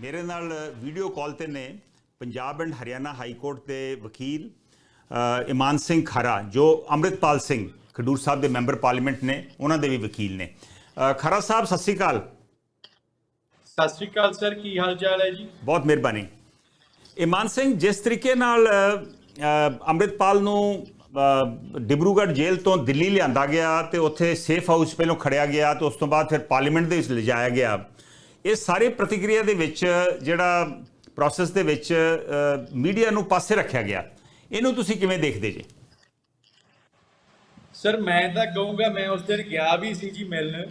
ਮੇਰੇ ਨਾਲ video call ਤੇ ਨੇ Punjab and Haryana high court ਦੇ ਵਕੀਲ ਇਮਾਨ ਸਿੰਘ ਖਰਾ ਜੋ ਅੰਮ੍ਰਿਤਪਾਲ ਸਿੰਘ ਖਡੂਰ ਸਾਹਿਬ ਦੇ ਮੈਂਬਰ ਪਾਰਲੀਮੈਂਟ ਨੇ ਉਹਨਾਂ ਦੇ ਵੀ ਵਕੀਲ ਨੇ। ਖਰਾ ਸਾਹਿਬ ਸਤਿ ਸ੍ਰੀ ਅਕਾਲ। ਸਤਿ ਸ਼੍ਰੀ ਅਕਾਲ ਸਰ ਕੀ ਹਾਲ ਚਾਲ ਹੈ ਜੀ? ਬਹੁਤ ਮਿਹਰਬਾਨੀ। ਇਮਾਨ ਸਿੰਘ ਜਿਸ ਤਰੀਕੇ ਨਾਲ ਅੰਮ੍ਰਿਤਪਾਲ ਨੂੰ ਡਿਬਰੂਗੜ੍ਹ ਜੇਲ੍ਹ ਤੋਂ ਦਿੱਲੀ ਲਿਆਂਦਾ ਗਿਆ ਤੇ ਉੱਥੇ ਸੇਫ ਹਾਊਸ ਪਹਿਲੋਂ ਖੜਿਆ ਗਿਆ ਤੇ ਉਸ ਤੋਂ ਬਾਅਦ ਫਿਰ ਪਾਰਲੀਮੈਂਟ ਦੇ ਵਿੱਚ ਲਿਜਾਇਆ ਗਿਆ ਇਹ ਸਾਰੇ ਪ੍ਰਤੀਕਿਰਿਆ ਦੇ ਵਿੱਚ ਜਿਹੜਾ ਪ੍ਰੋਸੈਸ ਦੇ ਵਿੱਚ ਮੀਡੀਆ ਨੂੰ ਪਾਸੇ ਰੱਖਿਆ ਗਿਆ ਇਹਨੂੰ ਤੁਸੀਂ ਕਿਵੇਂ ਦੇਖਦੇ ਜੀ ਸਰ ਮੈਂ ਤਾਂ ਕਹੂੰਗਾ ਮੈਂ ਉਸ ਦਿਨ ਗਿਆ ਵੀ ਸੀ ਜੀ ਮਿਲਣ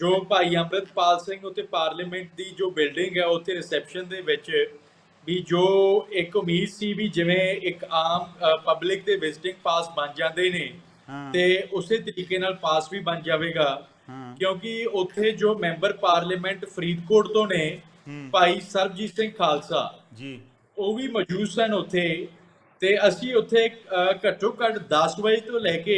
ਜੋ ਭਾਈ ਅੰਮ੍ਰਿਤਪਾਲ ਸਿੰਘ ਉੱਤੇ ਪਾਰਲੀਮੈਂਟ ਦੀ ਜੋ ਬਿਲਡਿੰਗ ਹੈ ਉੱਥੇ ਰਿਸੈਪਸ਼ਨ ਦੇ ਵਿੱਚ ਵੀ ਜੋ ਇੱਕ ਉਮੀਦ ਸੀ ਵੀ ਜਿਵੇਂ ਇੱਕ ਆਮ ਪਬਲਿਕ ਦੇ ਵਿਜ਼ਿਟਿੰਗ ਪਾਸ ਬਣ ਜਾਂਦੇ ਨੇ। ਤੇ ਉਸੇ ਤਰੀਕੇ ਨਾਲ ਪਾਸ ਵੀ ਬਣ ਜਾਵੇਗਾ। ਕਿਉਂਕਿ ਉੱਥੇ ਜੋ ਮੈਂਬਰ ਪਾਰਲੀਮੈਂਟ ਫਰੀਦਕੋਟ ਤੋਂ ਨੇ ਭਾਈ ਸਰਬਜੀਤ ਸਿੰਘ ਖਾਲਸਾ ਜੀ। ਉਹ ਵੀ ਮੌਜੂਦ ਸਨ ਉੱਥੇ ਤੇ ਅਸੀਂ ਉੱਥੇ ਘੱਟੋ ਘੱਟ 10 ਵਜੇ ਤੋਂ ਲੈ ਕੇ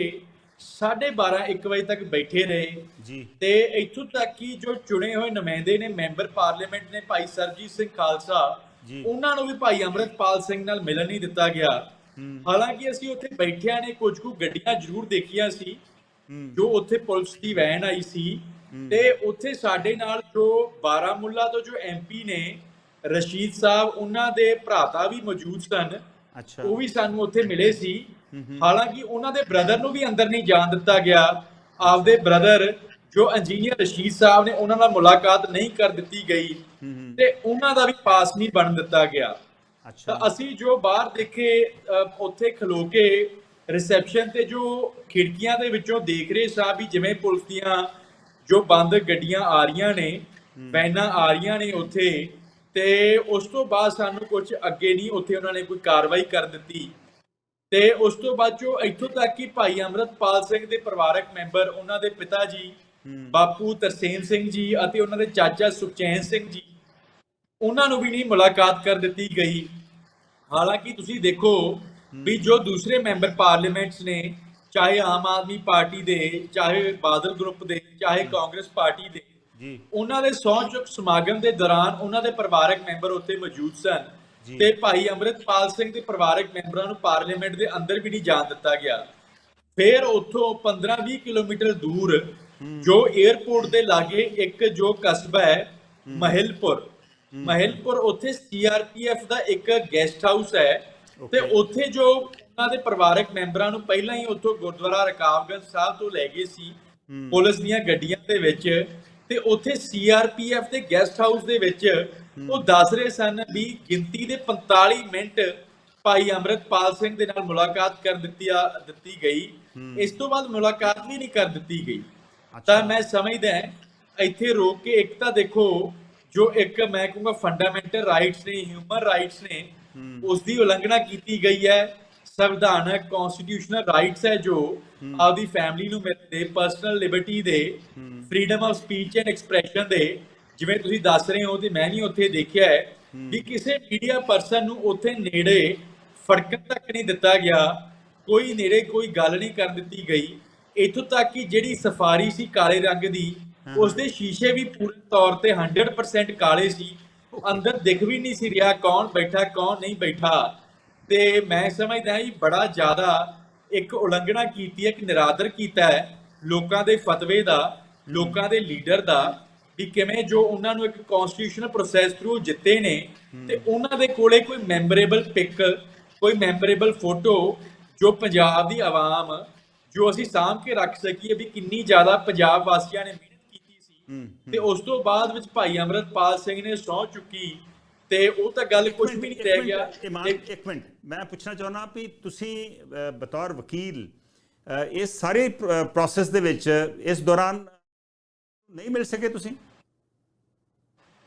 12:30 1 ਵਜੇ ਤੱਕ ਬੈਠੇ ਰਹੇ। ਜੀ। ਤੇ ਇੱਥੋਂ ਤੱਕ ਕਿ ਜੋ ਚੁਣੇ ਹੋਏ ਨੁਮਾਇੰਦੇ ਨੇ ਮੈਂਬਰ ਪਾਰਲੀਮੈਂਟ ਨੇ ਭਾਈ ਸਰਜੀਤ ਸਿੰਘ ਖਾਲਸਾ। ਉਹਨਾਂ ਨੂੰ ਵੀ ਭਾਈ ਅੰਮ੍ਰਿਤਪਾਲ ਸਿੰਘ ਨਾਲ ਮਿਲਣ ਨਹੀਂ ਦਿੱਤਾ ਗਿਆ। ਹਾਲਾਂਕਿ ਅਸੀਂ ਉੱਥੇ ਬੈਠਿਆਂ ਨੇ ਕੁਝ ਕੁ ਗੱਡੀਆਂ ਜ਼ਰੂਰ ਦੇਖੀਆਂ ਸੀ। ਜੋ ਉੱਥੇ ਪੁਲਿਸ ਦੀ ਵੈਨ ਆਈ ਸੀ ਤੇ ਉੱਥੇ ਸਾਡੇ ਨਾਲ ਜੋ ਬਾਰਾਮੁੱਲਾ ਤੋਂ ਜੋ ਐਮਪੀ ਨੇ ਰਸ਼ੀਦ ਸਾਹਿਬ ਉਹਨਾਂ ਦੇ ਭਰਾਤਾ ਵੀ ਮੌਜੂਦ ਸਨ ਅੱਛਾ। ਉਹ ਵੀ ਸਾਨੂੰ ਉੱਥੇ ਮਿਲੇ ਸੀ। ਹਾਲਾਂਕਿ ਉਹਨਾਂ ਦੇ ਬ੍ਰਦਰ ਨੂੰ ਵੀ ਅੰਦਰ ਨਹੀਂ ਜਾਣ ਦਿੱਤਾ ਗਿਆ। ਆਪਦੇ ਬ੍ਰਦਰ ਜੋ ਇੰਜੀਨੀਅਰ ਰਸ਼ੀਦ ਸਾਹਿਬ ਨੇ ਉਹਨਾਂ ਨਾਲ ਮੁਲਾਕਾਤ ਨਹੀਂ ਕਰ ਦਿੱਤੀ ਗਈ ਤੇ ਉਹਨਾਂ ਦਾ ਵੀ ਪਾਸ ਨਹੀਂ ਬਣ ਦਿੱਤਾ ਗਿਆ। ਅੱਛਾ। ਅਸੀਂ ਜੋ ਬਾਹਰ ਦੇਖੇ ਉੱਥੇ ਖਲੋ ਕੇ ਰਿਸੈਪਸ਼ਨ ਤੇ ਜੋ ਖਿੜਕੀਆਂ ਦੇ ਵਿੱਚੋਂ ਦੇਖ ਰਹੇ ਸਾਂ ਵੀ ਜਿਵੇਂ ਪੁਲਿਸ ਦੀਆਂ ਜੋ ਬੰਦ ਗੱਡੀਆਂ ਆ ਰਹੀਆਂ ਨੇ ਵੈਨਾਂ ਆ ਰਹੀਆਂ ਨੇ ਉੱਥੇ ਤੇ ਉਸ ਤੋਂ ਬਾਅਦ ਸਾਨੂੰ ਕੁਝ ਅੱਗੇ ਨਹੀਂ ਉੱਥੇ ਉਹਨਾਂ ਨੇ ਕੋਈ ਕਾਰਵਾਈ ਕਰ ਦਿੱਤੀ। ਤੇ ਉਸ ਤੋਂ ਬਾਅਦ ਜੋ ਇੱਥੋਂ ਤੱਕ ਕਿ ਭਾਈ ਅੰਮ੍ਰਿਤਪਾਲ ਸਿੰਘ ਦੇ ਪਰਿਵਾਰਕ ਮੈਂਬਰ ਉਹਨਾਂ ਦੇ ਪਿਤਾ ਜੀ ਬਾਪੂ ਤਰਸੇਮ ਸਿੰਘ ਜੀ ਅਤੇ ਉਹਨਾਂ ਦੇ ਚਾਚਾ ਸੁਖਚੈਨ ਸਿੰਘ ਜੀ ਉਹਨਾਂ ਨੂੰ ਵੀ ਨਹੀਂ ਮੁਲਾਕਾਤ ਕਰ ਦਿੱਤੀ ਗਈ। ਹਾਲਾਂਕਿ ਤੁਸੀਂ ਦੇਖੋ ਵੀ ਜੋ ਦੂਸਰੇ ਮੈਂਬਰ ਪਾਰਲੀਮੈਂਟਸ ਨੇ ਚਾਹੇ ਆਮ ਆਦਮੀ ਪਾਰਟੀ ਦੇ ਚਾਹੇ ਬਾਦਲ ਗਰੁੱਪ ਦੇ ਚਾਹੇ ਕਾਂਗਰਸ ਪਾਰਟੀ ਦੇ ਜੀ। ਉਹਨਾਂ ਦੇ ਸਹੁੰ ਚੁੱਕ ਸਮਾਗਮ ਦੇ ਦੌਰਾਨ ਉਹਨਾਂ ਦੇ ਪਰਿਵਾਰਕ ਮੈਂਬਰ ਉੱਥੇ ਮੌਜੂਦ ਸਨ। ਤੇ ਭਾਈ ਅੰਮ੍ਰਿਤਪਾਲ ਸਿੰਘ ਦੇ ਪਰਿਵਾਰਕ ਮੈਂਬਰਾਂ ਨੂੰ ਪਾਰਲੀਮੈਂਟ ਦੇ ਅੰਦਰ ਵੀ ਨਹੀਂ ਜਾਣ ਦਿੱਤਾ ਗਿਆ। ਫਿਰ ਉੱਥੋਂ 15-20 ਕਿਲੋਮੀਟਰ ਦੂਰ ਜੋ 에ਅਰਪੋਰਟ ਦੇ ਲਾਗੇ ਇੱਕ ਜੋ ਕਸਬਾ ਹੈ ਮਹਿਲਪੁਰ। ਮਹਿਲਪੁਰ ਉੱਥੇ ਸੀਆਰਪੀਐਫ ਦਾ ਇੱਕ ਗੈਸਟ ਹਾਊਸ ਹੈ ਤੇ. ਉੱਥੇ ਜੋ ਉਹਨਾਂ ਦੇ ਪਰਿਵਾਰਕ ਮੈਂਬਰਾਂ ਨੂੰ ਪਹਿਲਾਂ ਹੀ ਉੱਥੋਂ ਗੁਰਦੁਆਰਾ ਰਕਾਬਗੰਜ ਸਾਹਿਬ ਤੋਂ ਲੈ ਗਏ ਸੀ ਪੁਲਿਸ ਦੀਆਂ ਗੱਡੀਆਂ ਦੇ ਵਿੱਚ ਤੇ ਉੱਥੇ ਸੀਆਰਪੀਐਫ ਦੇ ਗੈਸਟ ਹਾਊਸ ਦੇ ਵਿੱਚ ਉਹ ਦੱਸ ਰਹੇ ਸਨ ਵੀ ਗਿਣਤੀ ਦੇ 45 ਮਿੰਟ ਭਾਈ ਅੰਮ੍ਰਿਤਪਾਲ ਸਿੰਘ ਦੇ ਨਾਲ ਮੁਲਾਕਾਤ ਕਰ ਦਿੱਤੀ ਆ ਦਿੱਤੀ ਗਈ। ਇਸ ਤੋਂ ਬਾਅਦ ਮੁਲਾਕਾਤ ਵੀ ਨਹੀਂ ਕਰ ਦਿੱਤੀ ਗਈ। ਤਾਂ ਮੈਂ ਸਮਝਦਾ ਇੱਥੇ ਰੋਕ ਕੇ ਇੱਕ ਤਾਂ ਦੇਖੋ ਜੋ ਇੱਕ ਮੈਂ ਕਹੂੰਗਾ ਫੰਡਾਮੈਂਟਲ ਰਾਈਟਸ ਨੇ ਹਿਊਮਨ ਰਾਈਟਸ ਨੇ ਉਸ ਦੀ ਉਲੰਘਣਾ ਕੀਤੀ ਗਈ ਹੈ। ਸੰਵਿਧਾਨਕ ਕਨਸਟੀਟਿਊਸ਼ਨਲ ਰਾਈਟਸ ਹੈ ਜੋ ਆਪਦੀ ਫੈਮਿਲੀ ਨੂੰ ਮਿਲਦੇ ਪਰਸਨਲ ਲਿਬਰਟੀ ਦੇ freedom of speech and expression ਦੇ ਜਿਵੇਂ ਤੁਸੀਂ ਦੱਸ ਰਹੇ ਹੋ ਤੇ ਮੈਂ ਨਹੀਂ ਉੱਥੇ ਦੇਖਿਆ ਹੈ ਵੀ ਕਿਸੇ ਮੀਡੀਆ ਪਰਸਨ ਨੂੰ ਉੱਥੇ ਨੇੜੇ ਫੜਕਣ ਤੱਕ ਨਹੀਂ ਦਿੱਤਾ ਗਿਆ ਕੋਈ ਨੇੜੇ ਕੋਈ ਗੱਲ ਨਹੀਂ ਕਰ ਦਿੱਤੀ ਗਈ। ਇੱਥੋਂ ਤੱਕ ਕਿ ਜਿਹੜੀ ਸਫਾਰੀ ਸੀ ਕਾਲੇ ਰੰਗ ਦੀ ਉਸ ਦੇ ਸ਼ੀਸ਼ੇ ਵੀ ਪੂਰੇ ਤੌਰ ਤੇ 100% ਕਾਲੇ ਸੀ। ਅੰਦਰ ਦਿਖ ਵੀ ਨਹੀਂ ਸੀ ਰਿਹਾ ਕੌਣ ਬੈਠਾ ਕੌਣ ਨਹੀਂ ਬੈਠਾ। ਤੇ ਮੈਂ ਸਮਝਦਾ ਹਾਂ ਜੀ ਬੜਾ ਜ਼ਿਆਦਾ ਇੱਕ ਉਲੰਘਣਾ ਕੀਤੀ ਹੈ ਕਿ ਨਿਰਾਦਰ ਕੀਤਾ ਹੈ ਲੋਕਾਂ ਦੇ ਫਤਵੇ ਦਾ ਲੋਕਾਂ ਦੇ ਲੀਡਰ ਦਾ ਵੀ ਕਿਵੇਂ ਜੋ ਉਹਨਾਂ ਨੂੰ ਇੱਕ ਕਨਸਟੀਟਿਊਸ਼ਨਲ ਪ੍ਰੋਸੈਸ ਥਰੂ ਜਿੱਤੇ ਨੇ ਤੇ ਉਹਨਾਂ ਦੇ ਕੋਲੇ ਕੋਈ ਮੈਮੋਰੇਬਲ ਪਿਕ ਕੋਈ ਮੈਮੋਰੇਬਲ ਫੋਟੋ ਜੋ ਪੰਜਾਬ ਦੀ ਆਵਾਮ ਜੋ ਅਸੀਂ ਸਾਂਭ ਕੇ ਰੱਖ ਸਕੀਏ ਵੀ ਕਿੰਨੀ ਜ਼ਿਆਦਾ ਪੰਜਾਬ ਵਾਸੀਆਂ ਨੇ ਮਿਹਨਤ ਕੀਤੀ ਸੀ। ਤੇ ਉਸ ਤੋਂ ਬਾਅਦ ਵਿੱਚ ਭਾਈ ਅੰਮ੍ਰਿਤਪਾਲ ਸਿੰਘ ਨੇ ਸਹੁੰ ਚੁੱਕੀ ਤੇ ਉਹ ਤਾਂ ਗੱਲ ਕੁਝ ਵੀ ਨਹੀਂ ਰਹਿ ਗਿਆ। ਇੱਕ ਮਿੰਟ। ਮੈਂ ਪੁੱਛਣਾ ਚਾਹੁੰਦਾ ਵੀ ਤੁਸੀਂ ਬਤੌਰ ਵਕੀਲ ਇਸ ਸਾਰੇ ਪ੍ਰੋਸੈਸ ਦੇ ਵਿੱਚ ਇਸ ਦੌਰਾਨ ਨਹੀਂ ਮਿਲ ਸਕੇ ਤੁਸੀਂ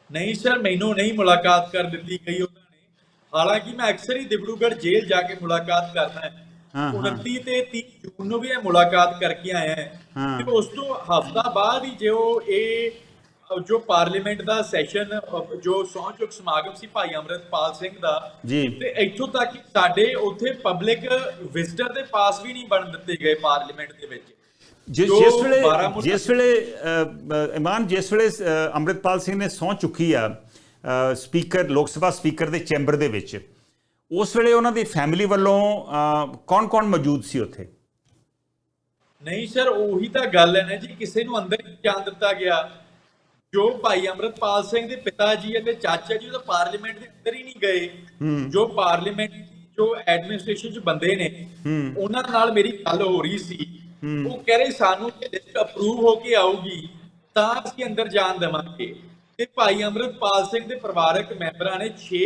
ਨਹੀਂ ਸਰ ਮੈਨੂੰ ਨਹੀਂ ਮੁਲਾਕਾਤ ਕਰ ਦਿੱਤੀ ਗਈ ਉਹਨਾਂ ਨੇ ਹਾਲਾਂਕਿ ਮੈਂ ਅਕਸਰ ਹੀ ਦਿਬਰੂਗੜ੍ਹ ਜੇਲ੍ਹ ਜਾ ਕੇ ਮੁਲਾਕਾਤ ਕਰਦਾ ਹਾਂ, ਹਾਂ ਹਾਂ। 29 ਤੇ 30 ਜੂਨ ਨੂੰ ਵੀ ਇਹ ਮੁਲਾਕਾਤ ਕਰਕੇ ਆਇਆ ਹਾਂ। ਤੇ ਉਸ ਤੋਂ ਹਫਤਾ ਬਾਅਦ ਹੀ ਜੋ ਇਹ ਅ, ਜੋ ਪਾਰਲੀਮੈਂਟ ਦਾ ਸੈਸ਼ਨ ਜੋ ਸਹੁੰ ਚੁੱਕ ਸਮਾਗਮ ਸੀ ਭਾਈ ਅੰਮ੍ਰਿਤਪਾਲ ਸਿੰਘ ਦਾ ਜੀ। ਤੇ ਇੱਥੋਂ ਤੱਕ ਸਾਡੇ ਉੱਥੇ ਪਬਲਿਕ ਵਿਜ਼ਟਰ ਦੇ ਪਾਸ ਵੀ ਨਹੀਂ ਬਣ ਦਿੱਤੇ ਗਏ ਪਾਰਲੀਮੈਂਟ ਦੇ ਵਿੱਚ। ਜਿਸ ਵੇਲੇ ਜਿਸ ਵੇਲੇ ਇਮਾਨ ਜਿਸ ਵੇਲੇ ਅੰਮ੍ਰਿਤਪਾਲ ਸਿੰਘ ਨੇ ਸਹੁੰ ਚੁੱਕੀ ਆ ਸਪੀਕਰ ਲੋਕ ਸਭਾ ਸਪੀਕਰ ਦੇ ਚੈਂਬਰ ਦੇ ਵਿੱਚ ਉਸ ਵੇਲੇ ਉਹਨਾਂ ਦੀ ਫੈਮਿਲੀ ਵੱਲੋਂ ਕੌਣ-ਕੌਣ ਮੌਜੂਦ ਸੀ ਉੱਥੇ? ਨਹੀਂ ਸਰ ਉਹੀ ਤਾਂ ਗੱਲ ਹੈ ਨਾ ਜੀ ਕਿਸੇ ਨੂੰ ਅੰਦਰ ਜਾਣ ਦਿੱਤਾ ਗਿਆ। ਜੋ ਭਾਈ ਅਮਰਤਪਾਲ ਸਿੰਘ ਦੇ ਪਿਤਾ ਜੀ ਅਤੇ ਚਾਚਾ ਜੀ ਉਹ ਤਾਂ ਪਾਰਲੀਮੈਂਟ ਦੇ ਅੰਦਰ ਹੀ ਨਹੀਂ ਗਏ। ਜੋ ਪਾਰਲੀਮੈਂਟ ਜੋ ਐਡਮਿਨਿਸਟ੍ਰੇਸ਼ਨ ਚ ਬੰਦੇ ਨੇ ਉਹਨਾਂ ਨਾਲ ਮੇਰੀ ਗੱਲ ਹੋ ਰਹੀ ਸੀ। ਉਹ ਕਹਿ ਰਹੇ ਸਾਨੂੰ ਲਿਸਟ ਅਪਰੂਵ ਹੋ ਕੇ ਆਊਗੀ ਤਾਂ ਅਸੀਂ ਅੰਦਰ ਜਾਣ ਦੇਵਾਂਗੇ। ਤੇ ਭਾਈ ਅਮਰਤਪਾਲ ਸਿੰਘ ਦੇ ਪਰਿਵਾਰਕ ਮੈਂਬਰਾਂ ਨੇ 6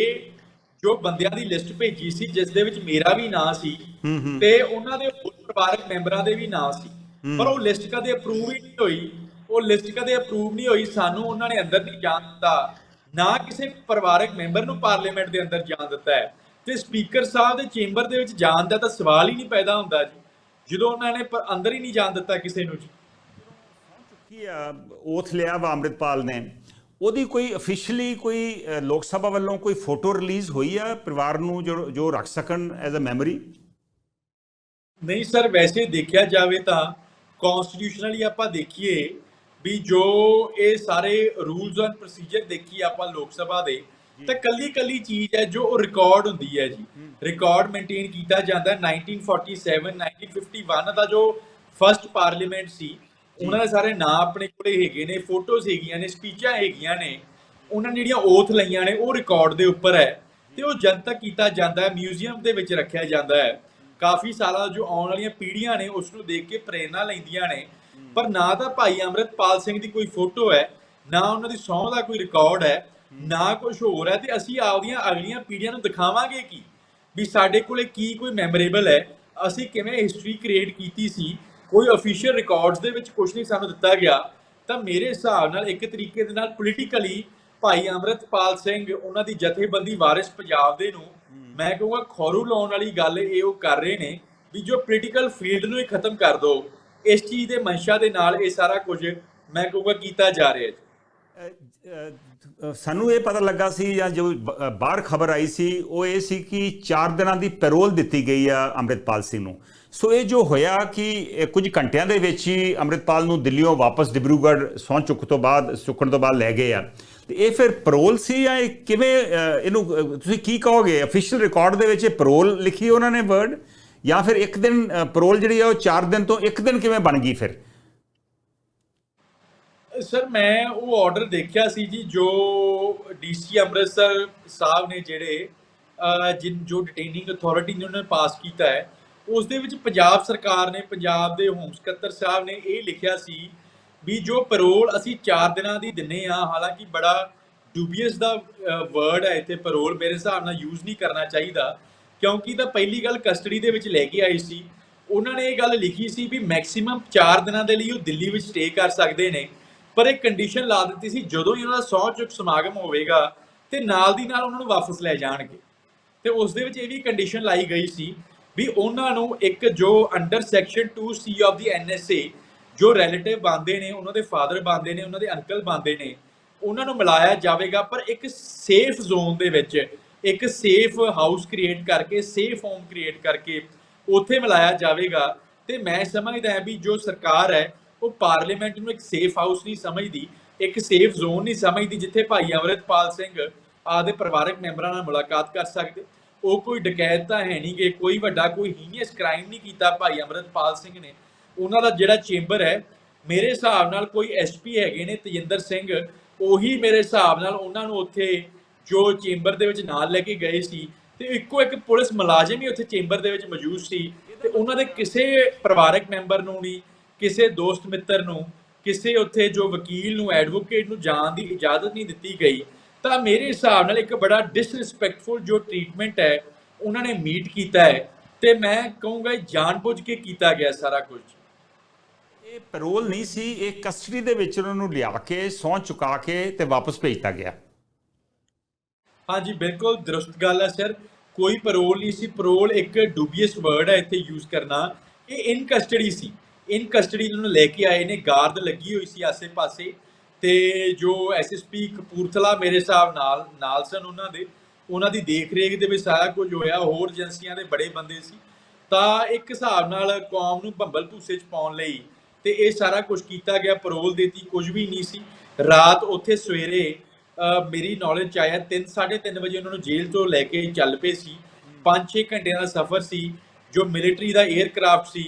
ਜੋ ਬੰਦਿਆਂ ਦੀ ਲਿਸਟ ਭੇਜੀ ਸੀ ਜਿਸ ਦੇ ਵਿੱਚ ਮੇਰਾ ਵੀ ਨਾਂ ਸੀ ਤੇ ਉਹਨਾਂ ਦੇ ਹੋਰ ਪਰਿਵਾਰਕ ਮੈਂਬਰਾਂ ਦੇ ਵੀ ਨਾਂ ਸੀ। ਪਰ ਉਹ ਲਿਸਟ ਕਦੇ ਅਪਰੂਵ ਹੀ ਨਹੀਂ ਹੋਈ। ਉਹ ਲਿਸਟ ਕਦੇ ਅਪਰੂਵ ਨਹੀਂ ਹੋਈ ਸਾਨੂੰ ਉਹਨਾਂ ਨੇ ਅੰਦਰ ਨਹੀਂ ਜਾਣ ਦਿੱਤਾ। ਨਾ ਕਿਸੇ ਪਰਿਵਾਰਕ ਮੈਂਬਰ ਨੂੰ ਪਾਰਲੀਮੈਂਟ ਦੇ ਅੰਦਰ ਜਾਣ ਦਿੱਤਾ ਹੈ। ਤੇ ਸਪੀਕਰ ਸਾਹਿਬ ਦੇ ਚੇਂਬਰ ਦੇ ਵਿੱਚ ਜਾਣ ਦਾ ਤਾਂ ਸਵਾਲ ਹੀ ਨਹੀਂ ਪੈਦਾ ਹੁੰਦਾ ਜੀ। ਜਦੋਂ ਉਹਨਾਂ ਨੇ ਅੰਦਰ ਹੀ ਨਹੀਂ ਜਾਣ ਦਿੱਤਾ ਕਿਸੇ ਨੂੰ ਜੀ। ਕੀ ਓਥ ਲਿਆ ਵਾ ਅੰਮ੍ਰਿਤਪਾਲ ਨੇ? ਉਹਦੀ ਕੋਈ ਅਫੀਸ਼ੀਅਲੀ ਕੋਈ ਲੋਕ ਸਭਾ ਵੱਲੋਂ ਕੋਈ ਫੋਟੋ ਰਿਲੀਜ਼ ਹੋਈ ਆ ਪਰਿਵਾਰ ਨੂੰ ਜੋ ਜੋ ਰੱਖ ਸਕਣ ਐਜ਼ ਅ ਮੈਮਰੀ ਨਹੀਂ ਸਰ ਵੈਸੇ ਦੇਖਿਆ ਜਾਵੇ ਤਾਂ ਕਨਸਟੀਟਿਊਸ਼ਨਲੀ ਆਪਾਂ ਦੇਖੀਏ ਵੀ ਜੋ ਇਹ ਸਾਰੇ ਰੂਲਸ ਐਂਡ ਪ੍ਰੋਸੀਜਰ ਦੇਖੀ ਆਪਾਂ ਲੋਕ ਸਭਾ ਦੇ ਤਾਂ ਕੱਲੀ ਕੱਲੀ ਚੀਜ਼ ਹੈ ਜੋ ਰਿਕਾਰਡ ਹੁੰਦੀ ਹੈ ਜੀ। ਰਿਕਾਰਡ ਮੇਨਟੇਨ ਕੀਤਾ ਜਾਂਦਾ ਹੈ 1947 1951 ਦਾ ਜੋ ਫਰਸਟ ਪਾਰਲੀਮੈਂਟ ਸੀ ਉਹਨਾਂ ਦੇ ਸਾਰੇ ਨਾਂ ਆਪਣੇ ਕੋਲੇ ਹੈਗੇ ਨੇ ਫੋਟੋਜ਼ ਹੈਗੀਆਂ ਨੇ ਸਪੀਚਾਂ ਹੈਗੀਆਂ ਨੇ ਉਹਨਾਂ ਨੇ ਜਿਹੜੀਆਂ ਓਥ ਲਈਆਂ ਨੇ ਉਹ ਰਿਕਾਰਡ ਦੇ ਉੱਪਰ ਹੈ। ਤੇ ਉਹ ਜਨਤਕ ਕੀਤਾ ਜਾਂਦਾ ਹੈ ਮਿਊਜ਼ੀਅਮ ਦੇ ਵਿੱਚ ਰੱਖਿਆ ਜਾਂਦਾ ਹੈ। ਕਾਫੀ ਸਾਲਾਂ ਜੋ ਆਉਣ ਵਾਲੀਆਂ ਪੀੜ੍ਹੀਆਂ ਨੇ ਉਸ ਨੂੰ ਦੇਖ ਕੇ ਪ੍ਰੇਰਣਾ ਲੈਂਦੀਆਂ ਨੇ। ਪਰ ਨਾ ਤਾਂ ਭਾਈ ਅੰਮ੍ਰਿਤਪਾਲ ਸਿੰਘ ਦੀ ਕੋਈ ਫੋਟੋ ਹੈ, ਨਾ ਉਹਨਾਂ ਦੀ ਸਹੁੰ ਦਾ ਕੋਈ ਰਿਕਾਰਡ ਹੈ, ਨਾ ਕੁਝ ਹੋਰ ਹੈ ਤੇ ਅਸੀਂ ਆਪਦੀਆਂ ਅਗਲੀਆਂ ਪੀੜ੍ਹੀਆਂ ਨੂੰ ਦਿਖਾਵਾਂਗੇ ਕੀ? ਵੀ ਸਾਡੇ ਕੋਲੇ ਕੀ ਕੋਈ ਮੈਮੋਰੇਬਲ ਹੈ? ਅਸੀਂ ਕਿਵੇਂ ਹਿਸਟਰੀ ਕ੍ਰੀਏਟ ਕੀਤੀ ਸੀ? ਕੋਈ ਅਫੀਸ਼ੀਅਲ ਰਿਕਾਰਡਸ ਦੇ ਵਿੱਚ ਕੁਝ ਨਹੀਂ ਸਾਨੂੰ ਦਿੱਤਾ ਗਿਆ। ਤਾਂ ਮੇਰੇ ਹਿਸਾਬ ਨਾਲ ਇੱਕ ਤਰੀਕੇ ਦੇ ਨਾਲ ਪੋਲੀਟੀਕਲੀ ਭਾਈ ਅਮਰਤਪਾਲ ਸਿੰਘ, ਉਹਨਾਂ ਦੀ ਜਥੇਬੰਦੀ ਵਾਰਿਸ ਪੰਜਾਬ ਦੇ ਨੂੰ ਮੈਂ ਕਹੂੰਗਾ ਖੌਰੂ ਲਾਉਣ ਵਾਲੀ ਗੱਲ ਇਹ ਉਹ ਕਰ ਰਹੇ ਨੇ ਵੀ ਜੋ ਪੋਲੀਟੀਕਲ ਫੀਲਡ ਨੂੰ ਹੀ ਖਤਮ ਕਰ ਦੋ, ਇਸ ਚੀਜ਼ ਦੇ ਮਨਸ਼ਾ ਦੇ ਨਾਲ ਇਹ ਸਾਰਾ ਕੁਝ ਮੈਂ ਕਹੂੰਗਾ ਕੀਤਾ ਜਾ ਰਿਹਾ ਹੈ ਸਾਨੂੰ ਇਹ ਪਤਾ ਲੱਗਾ ਸੀ ਜਾਂ ਜੋ ਬਾਹਰ ਖਬਰ ਆਈ ਸੀ, ਉਹ ਇਹ ਸੀ ਕਿ 4 ਦਿਨਾਂ ਦੀ ਪੈਰੋਲ ਦਿੱਤੀ ਗਈ ਆ ਅੰਮ੍ਰਿਤਪਾਲ ਸਿੰਘ ਨੂੰ। ਸੋ ਇਹ ਜੋ ਹੋਇਆ ਕਿ ਕੁਝ ਘੰਟਿਆਂ ਦੇ ਵਿੱਚ ਹੀ ਅੰਮ੍ਰਿਤਪਾਲ ਨੂੰ ਦਿੱਲੀੋਂ ਵਾਪਸ ਡਿਬਰੂਗੜ੍ਹ ਸਹੁੰ ਚੁੱਕ ਤੋਂ ਬਾਅਦ ਚੁੱਕਣ ਤੋਂ ਬਾਅਦ ਲੈ ਗਏ ਆ। ਤੇ ਇਹ ਫਿਰ ਪੈਰੋਲ ਸੀ ਜਾਂ ਇਹ ਕਿਵੇਂ ਇਹਨੂੰ ਤੁਸੀਂ ਕੀ ਕਹੋਗੇ? ਅਫੀਸ਼ੀਅਲ ਰਿਕਾਰਡ ਦੇ ਵਿੱਚ ਇਹ ਪੈਰੋਲ ਲਿਖੀ ਉਹਨਾਂ ਨੇ ਵਰਡ ਜਾਂ ਫਿਰ ਇੱਕ ਦਿਨ ਪੈਰੋਲ ਜਿਹੜੀ ਆ ਉਹ 4 ਦਿਨ ਤੋਂ ਇੱਕ ਦਿਨ ਕਿਵੇਂ ਬਣ ਗਈ ਫਿਰ? ਸਰ ਮੈਂ ਉਹ ਆਰਡਰ ਦੇਖਿਆ ਸੀ ਜੀ ਜੋ ਡੀਸੀ ਅੰਮ੍ਰਿਤਸਰ ਸਾਹਿਬ ਨੇ ਜਿਹੜੇ ਅਹ, ਜਿਨ ਜੋ ਡਿਟੇਨਿੰਗ ਅਥਾਰਟੀ ਨੇ ਉਹਨਾਂ ਨੇ ਪਾਸ ਕੀਤਾ ਹੈ। ਉਸ ਦੇ ਵਿੱਚ ਪੰਜਾਬ ਸਰਕਾਰ ਨੇ, ਪੰਜਾਬ ਦੇ ਹੋਮ ਸਕੱਤਰ ਸਾਹਿਬ ਨੇ ਇਹ ਲਿਖਿਆ ਸੀ ਵੀ ਜੋ ਪੈਰੋਲ ਅਸੀਂ 4 ਦਿਨਾਂ ਦੀ ਦਿੰਨੇ ਆ, ਹਾਲਾਂਕਿ ਬੜਾ ਡੂਬੀਅਸ ਦਾ ਵਰਡ ਹੈ ਇੱਥੇ ਪੈਰੋਲ ਮੇਰੇ ਹਿਸਾਬ ਨਾਲ ਯੂਜ਼ ਨਹੀਂ ਕਰਨਾ ਚਾਹੀਦਾ, ਕਿਉਂਕਿ ਤਾਂ ਪਹਿਲੀ ਗੱਲ ਕਸਟਡੀ ਦੇ ਵਿੱਚ ਲੈ ਕੇ ਆਈ ਸੀ। ਉਹਨਾਂ ਨੇ ਇਹ ਗੱਲ ਲਿਖੀ ਸੀ ਵੀ ਮੈਕਸਿਮਮ 4 ਦਿਨਾਂ ਦੇ ਲਈ ਉਹ ਦਿੱਲੀ ਵਿੱਚ ਸਟੇ ਕਰ ਸਕਦੇ ਨੇ, ਪਰ ਇੱਕ ਕੰਡੀਸ਼ਨ ਲਾ ਦਿੱਤੀ ਸੀ, ਜਦੋਂ ਹੀ ਉਹਨਾਂ ਦਾ ਸਹੁੰ ਚੁੱਕ ਸਮਾਗਮ ਹੋਵੇਗਾ, ਤੇ ਨਾਲ ਦੀ ਨਾਲ ਉਹਨਾਂ ਨੂੰ ਵਾਪਸ ਲੈ ਜਾਣਗੇ। ਤੇ ਉਸ ਦੇ ਵਿੱਚ ਇਹ ਵੀ ਕੰਡੀਸ਼ਨ ਲਾਈ ਗਈ ਸੀ ਵੀ ਉਹਨਾਂ ਨੂੰ ਇੱਕ ਜੋ under section 2C of the NSA ਜੋ ਰਿਲੇਟਿਵ ਬੰਦੇ ਨੇ, ਉਹਨਾਂ ਦੇ ਫਾਦਰ ਬੰਦੇ ਨੇ, ਉਹਨਾਂ ਦੇ ਅੰਕਲ ਬੰਦੇ ਨੇ, ਉਹਨਾਂ ਨੂੰ ਮਿਲਾਇਆ ਜਾਵੇਗਾ, ਪਰ ਇੱਕ ਸੇਫ ਜ਼ੋਨ ਦੇ ਵਿੱਚ, ਇੱਕ ਸੇਫ ਹਾਊਸ ਕ੍ਰੀਏਟ ਕਰਕੇ ਸੇਫ ਹੋਮ ਕ੍ਰੀਏਟ ਕਰਕੇ ਉੱਥੇ ਮਿਲਾਇਆ ਜਾਵੇਗਾ। ਤੇ ਮੈਂ ਸਮਝਦਾ ਹਾਂ ਵੀ ਜੋ ਸਰਕਾਰ ਹੈ, ਉਹ ਪਾਰਲੀਮੈਂਟ ਨੂੰ ਇੱਕ ਸੇਫ ਹਾਊਸ ਨਹੀਂ ਸਮਝਦੀ, ਇੱਕ ਸੇਫ ਜ਼ੋਨ ਨਹੀਂ ਸਮਝਦੀ, ਜਿੱਥੇ ਭਾਈ ਅਮਰਿਤਪਾਲ ਸਿੰਘ ਆਦੇ ਪਰਿਵਾਰਕ ਮੈਂਬਰਾਂ ਨਾਲ ਮੁਲਾਕਾਤ ਕਰ ਸਕਦੇ। ਉਹ ਕੋਈ ਡਕੈਤ ਤਾਂ ਹੈ ਨਹੀਂਗੇ ਕੋਈ ਵੱਡਾ ਕੋਈ ਹੀਨੀਅਸ ਕ੍ਰਾਈਮ ਨਹੀਂ ਕੀਤਾ ਭਾਈ ਅਮਰਿਤਪਾਲ ਸਿੰਘ ਨੇ। ਉਹਨਾਂ ਦਾ ਜਿਹੜਾ ਚੇਂਬਰ ਹੈ, ਮੇਰੇ ਹਿਸਾਬ ਨਾਲ ਕੋਈ ਐਸਪੀ ਹੈਗੇ ਨੇ ਤਜਿੰਦਰ ਸਿੰਘ, ਉਹੀ ਮੇਰੇ ਹਿਸਾਬ ਨਾਲ ਉਹਨਾਂ ਨੂੰ ਉੱਥੇ ਜੋ ਚੇਂਬਰ ਦੇ ਵਿੱਚ ਨਾਲ ਲੈ ਕੇ ਗਏ ਸੀ ਤੇ ਇੱਕੋ ਇੱਕ ਪੁਲਿਸ ਮੁਲਾਜ਼ਮ ਹੀ ਉੱਥੇ ਚੇਂਬਰ ਦੇ ਵਿੱਚ ਮੌਜੂਦ ਸੀ ਤੇ ਉਹਨਾਂ ਦੇ ਕਿਸੇ ਪਰਿਵਾਰਕ ਮੈਂਬਰ ਨੂੰ ਨਹੀਂ ਕਿਸੇ ਦੋਸਤ ਮਿੱਤਰ ਨੂੰ, ਕਿਸੇ ਉੱਥੇ ਜੋ ਵਕੀਲ ਨੂੰ ਐਡਵੋਕੇਟ ਨੂੰ ਜਾਣ ਦੀ ਇਜਾਜ਼ਤ ਨਹੀਂ ਦਿੱਤੀ ਗਈ। ਤਾਂ ਮੇਰੇ ਹਿਸਾਬ ਨਾਲ ਇੱਕ ਬੜਾ ਡਿਸਰਿਸਪੈਕਟਫੁਲ ਜੋ ਟ੍ਰੀਟਮੈਂਟ ਹੈ ਉਹਨਾਂ ਨੇ ਮੀਟ ਕੀਤਾ ਹੈ ਤੇ ਮੈਂ ਕਹੂੰਗਾ ਇਹ ਜਾਣਬੁੱਝ ਕੇ ਕੀਤਾ ਗਿਆ ਸਾਰਾ ਕੁਝ। ਇਹ ਪੈਰੋਲ ਨਹੀਂ ਸੀ ਇਹ ਕਸਟਡੀ ਦੇ ਵਿੱਚ ਉਹਨਾਂ ਨੂੰ ਲਿਆ ਕੇ ਸਹੁੰ ਚੁਕਾ ਕੇ ਤੇ ਵਾਪਸ ਭੇਜਤਾ ਗਿਆ। ਹਾਂਜੀ ਬਿਲਕੁਲ ਦਰੁਸਤ ਗੱਲ ਹੈ ਸਰ। ਕੋਈ ਪੈਰੋਲ ਨਹੀਂ ਸੀ। ਪੈਰੋਲ ਇੱਕ ਡੂਬੀਅਸ ਵਰਡ ਹੈ ਇੱਥੇ ਯੂਜ਼ ਕਰਨਾ। ਇਹ ਇਨ ਕਸਟਡੀ ਸੀ। ਇਨ ਕਸਟਡੀ ਨੂੰ ਲੈ ਕੇ ਆਏ ਨੇ ਗਾਰਡ ਲੱਗੀ ਹੋਈ ਸੀ ਆਸੇ-ਪਾਸੇ। ਤੇ ਜੋ ਐਸਐਸਪੀ ਕਪੂਰਥਲਾ ਮੇਰੇ ਹਿਸਾਬ ਨਾਲ ਨਾਲ ਸਨ ਉਹਨਾਂ ਦੇ, ਉਹਨਾਂ ਦੀ ਦੇਖ-ਰੇਖ ਦੇ ਵਿੱਚ ਸਾਰਾ ਕੁਝ ਹੋਇਆ, ਹੋਰ ਏਜੰਸੀਆਂ ਦੇ ਬੜੇ ਬੰਦੇ ਸੀ। ਤਾਂ ਇੱਕ ਹਿਸਾਬ ਨਾਲ ਕੌਮ ਨੂੰ ਭੰਬਲ ਭੂਸੇ ਚ ਪਾਉਣ ਲਈ ਤੇ ਇਹ ਸਾਰਾ ਕੁਝ ਕੀਤਾ ਗਿਆ ਪਰੋਲ ਦੇਤੀ, ਕੁਝ ਵੀ ਨਹੀਂ ਸੀ। ਰਾਤ ਉੱਥੇ ਸਵੇਰੇ ਮੇਰੀ ਨੌਲੇਜ ਚ ਆਇਆ 3 3:30 ਵਜੇ ਉਹਨਾਂ ਨੂੰ ਜੇਲ੍ਹ ਤੋਂ ਲੈ ਕੇ ਚੱਲ ਪਏ ਸੀ। 5-6 ਘੰਟਿਆਂ ਦਾ ਸਫ਼ਰ ਸੀ, ਜੋ ਮਿਲਟਰੀ ਦਾ 에ਅਰਕ੍ਰਾਫਟ ਸੀ,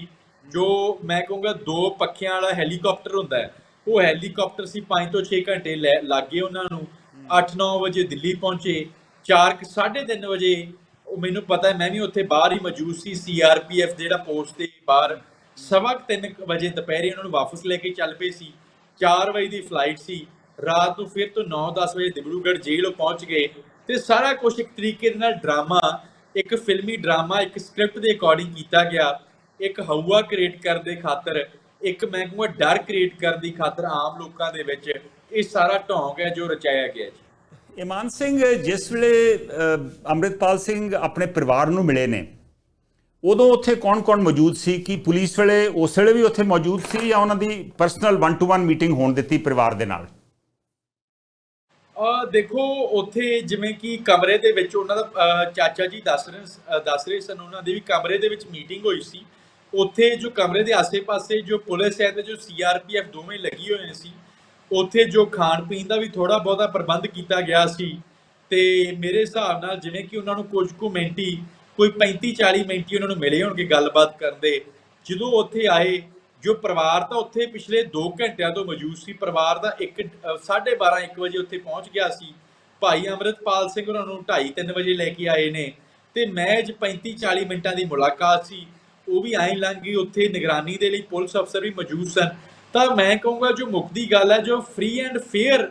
ਜੋ ਮੈਂ ਕਹੂੰਗਾ ਦੋ ਪੱਖਿਆਂ ਵਾਲਾ ਹੈਲੀਕਾਪਟਰ ਹੁੰਦਾ ਹੈ। ਉਹ ਹੈਲੀਕਾਪਟਰ ਸੀ 5 ਤੋਂ 6 ਘੰਟੇ ਲੈ- ਲੱਗੇ ਉਹਨਾਂ ਨੂੰ। 8-9 ਵਜੇ ਦਿੱਲੀ ਪਹੁੰਚੇ 4 3:30 ਵਜੇ, ਉਹ ਮੈਨੂੰ ਪਤਾ ਹੈ ਮੈਂ ਵੀ ਉੱਥੇ ਬਾਹਰ ਹੀ ਮੌਜੂਦ ਸੀ ਸੀਆਰਪੀਐਫ ਜਿਹੜਾ ਪੋਸਟ ਤੇ ਬਾਹਰ। ਸਵਾ ਕੁ ਤਿੰਨ ਕੁ ਵਜੇ ਦੁਪਹਿਰੇ ਉਹਨਾਂ ਨੂੰ ਵਾਪਸ ਲੈ ਕੇ ਚੱਲ ਪਏ ਸੀ। 4 ਵਜੇ ਦੀ ਫਲਾਈਟ ਸੀ। ਰਾਤ ਨੂੰ ਫਿਰ ਤੋਂ 9-10 ਵਜੇ ਦਿਬਰੂਗੜ੍ਹ ਜੇਲ੍ਹ ਪਹੁੰਚ ਗਏ ਤੇ ਸਾਰਾ ਕੁਝ ਇੱਕ ਤਰੀਕੇ ਦੇ ਨਾਲ ਡਰਾਮਾ, ਇੱਕ ਫਿਲਮੀ ਡਰਾਮਾ, ਇੱਕ ਸਕ੍ਰਿਪਟ ਦੇ ਅਕੋਰਡਿੰਗ ਕੀਤਾ ਗਿਆ। ਇੱਕ ਹਊਆ ਕ੍ਰੀਏਟ ਕਰਨ ਦੇ ਖਾਤਰ ਇੱਕ ਮੈਂ ਕਹੂੰਗਾ ਡਰ ਕ੍ਰੀਏਟ ਕਰਨ ਦੀ ਖਾਤਰ ਆਮ ਲੋਕਾਂ ਦੇ ਵਿੱਚ ਇਹ ਸਾਰਾ ਢੋਂਗ ਹੈ ਜੋ ਰਚਾਇਆ ਗਿਆ ਜੀ। ਇਮਾਨ ਸਿੰਘ ਜਿਸ ਵੇਲੇ ਅੰਮ੍ਰਿਤਪਾਲ ਸਿੰਘ ਆਪਣੇ ਪਰਿਵਾਰ ਨੂੰ ਮਿਲੇ ਨੇ ਉਦੋਂ ਉੱਥੇ ਕੌਣ-ਕੌਣ ਮੌਜੂਦ ਸੀ? ਕਿ ਪੁਲਿਸ ਵੇਲੇ ਉਸ ਵੇਲੇ ਵੀ ਉੱਥੇ ਮੌਜੂਦ ਸੀ ਜਾਂ ਉਹਨਾਂ ਦੀ ਪਰਸਨਲ 1 ਟੂ 1 ਮੀਟਿੰਗ ਹੋਣ ਦਿੱਤੀ ਪਰਿਵਾਰ ਦੇ ਨਾਲ? ਆ ਦੇਖੋ ਉੱਥੇ ਜਿਵੇਂ ਕਿ ਕਮਰੇ ਦੇ ਵਿੱਚ ਉਹਨਾਂ ਦਾ ਚਾਚਾ ਜੀ ਦੱਸ ਰਹੇ ਦੱਸ ਰਹੇ ਸਨ ਉਹਨਾਂ ਦੇ ਵੀ ਕਮਰੇ ਦੇ ਵਿੱਚ ਮੀਟਿੰਗ ਹੋਈ ਸੀ। ਉੱਥੇ ਜੋ ਕਮਰੇ ਦੇ ਆਸੇ-ਪਾਸੇ ਜੋ ਪੁਲਿਸ ਹੈ ਤੇ ਜੋ ਸੀਆਰਪੀਐਫ ਦੋਵੇਂ ਲੱਗੀ ਹੋਏ ਸੀ, ਉੱਥੇ ਜੋ ਖਾਣ ਪੀਣ ਦਾ ਵੀ ਥੋੜਾ ਬਹੁਤਾ ਪ੍ਰਬੰਧ ਕੀਤਾ ਗਿਆ ਸੀ ਤੇ ਮੇਰੇ ਹਿਸਾਬ ਨਾਲ ਜਿਵੇਂ ਕਿ ਉਹਨਾਂ ਨੂੰ ਕੁਝ ਕੁ ਮਿੰਟੀ ਕੋਈ 35 40 ਮਿੰਟ ਹੀ ਉਹਨਾਂ ਨੂੰ ਮਿਲੇ ਹੋਣਗੇ ਗੱਲਬਾਤ ਕਰਨ ਦੇ। ਜਦੋਂ ਉੱਥੇ ਆਏ, ਜੋ ਪਰਿਵਾਰ ਤਾਂ ਉੱਥੇ ਪਿਛਲੇ 2 ਘੰਟਿਆਂ ਤੋਂ ਮੌਜੂਦ ਸੀ, ਪਰਿਵਾਰ ਦਾ 1 12:30 1 ਵਜੇ ਉੱਥੇ ਪਹੁੰਚ ਗਿਆ ਸੀ। ਭਾਈ ਅਮਰਿਤਪਾਲ ਸਿੰਘ ਉਹਨਾਂ ਨੂੰ 2:30 3 ਵਜੇ ਲੈ ਕੇ ਆਏ ਨੇ ਤੇ ਮੈਚ 35 40 ਮਿੰਟਾਂ ਦੀ ਮੁਲਾਕਾਤ ਸੀ। ਉਹ ਵੀ ਐਂ ਲੰਘ ਗਈ, ਉੱਥੇ ਨਿਗਰਾਨੀ ਦੇ ਲਈ ਪੁਲਿਸ ਅਫਸਰ ਵੀ ਮੌਜੂਦ ਸਨ। ਤਾਂ ਮੈਂ ਕਹੂੰਗਾ, ਜੋ ਮੁੱਖ ਗੱਲ ਹੈ, ਜੋ ਫ੍ਰੀ ਐਂਡ ਫੇਅਰ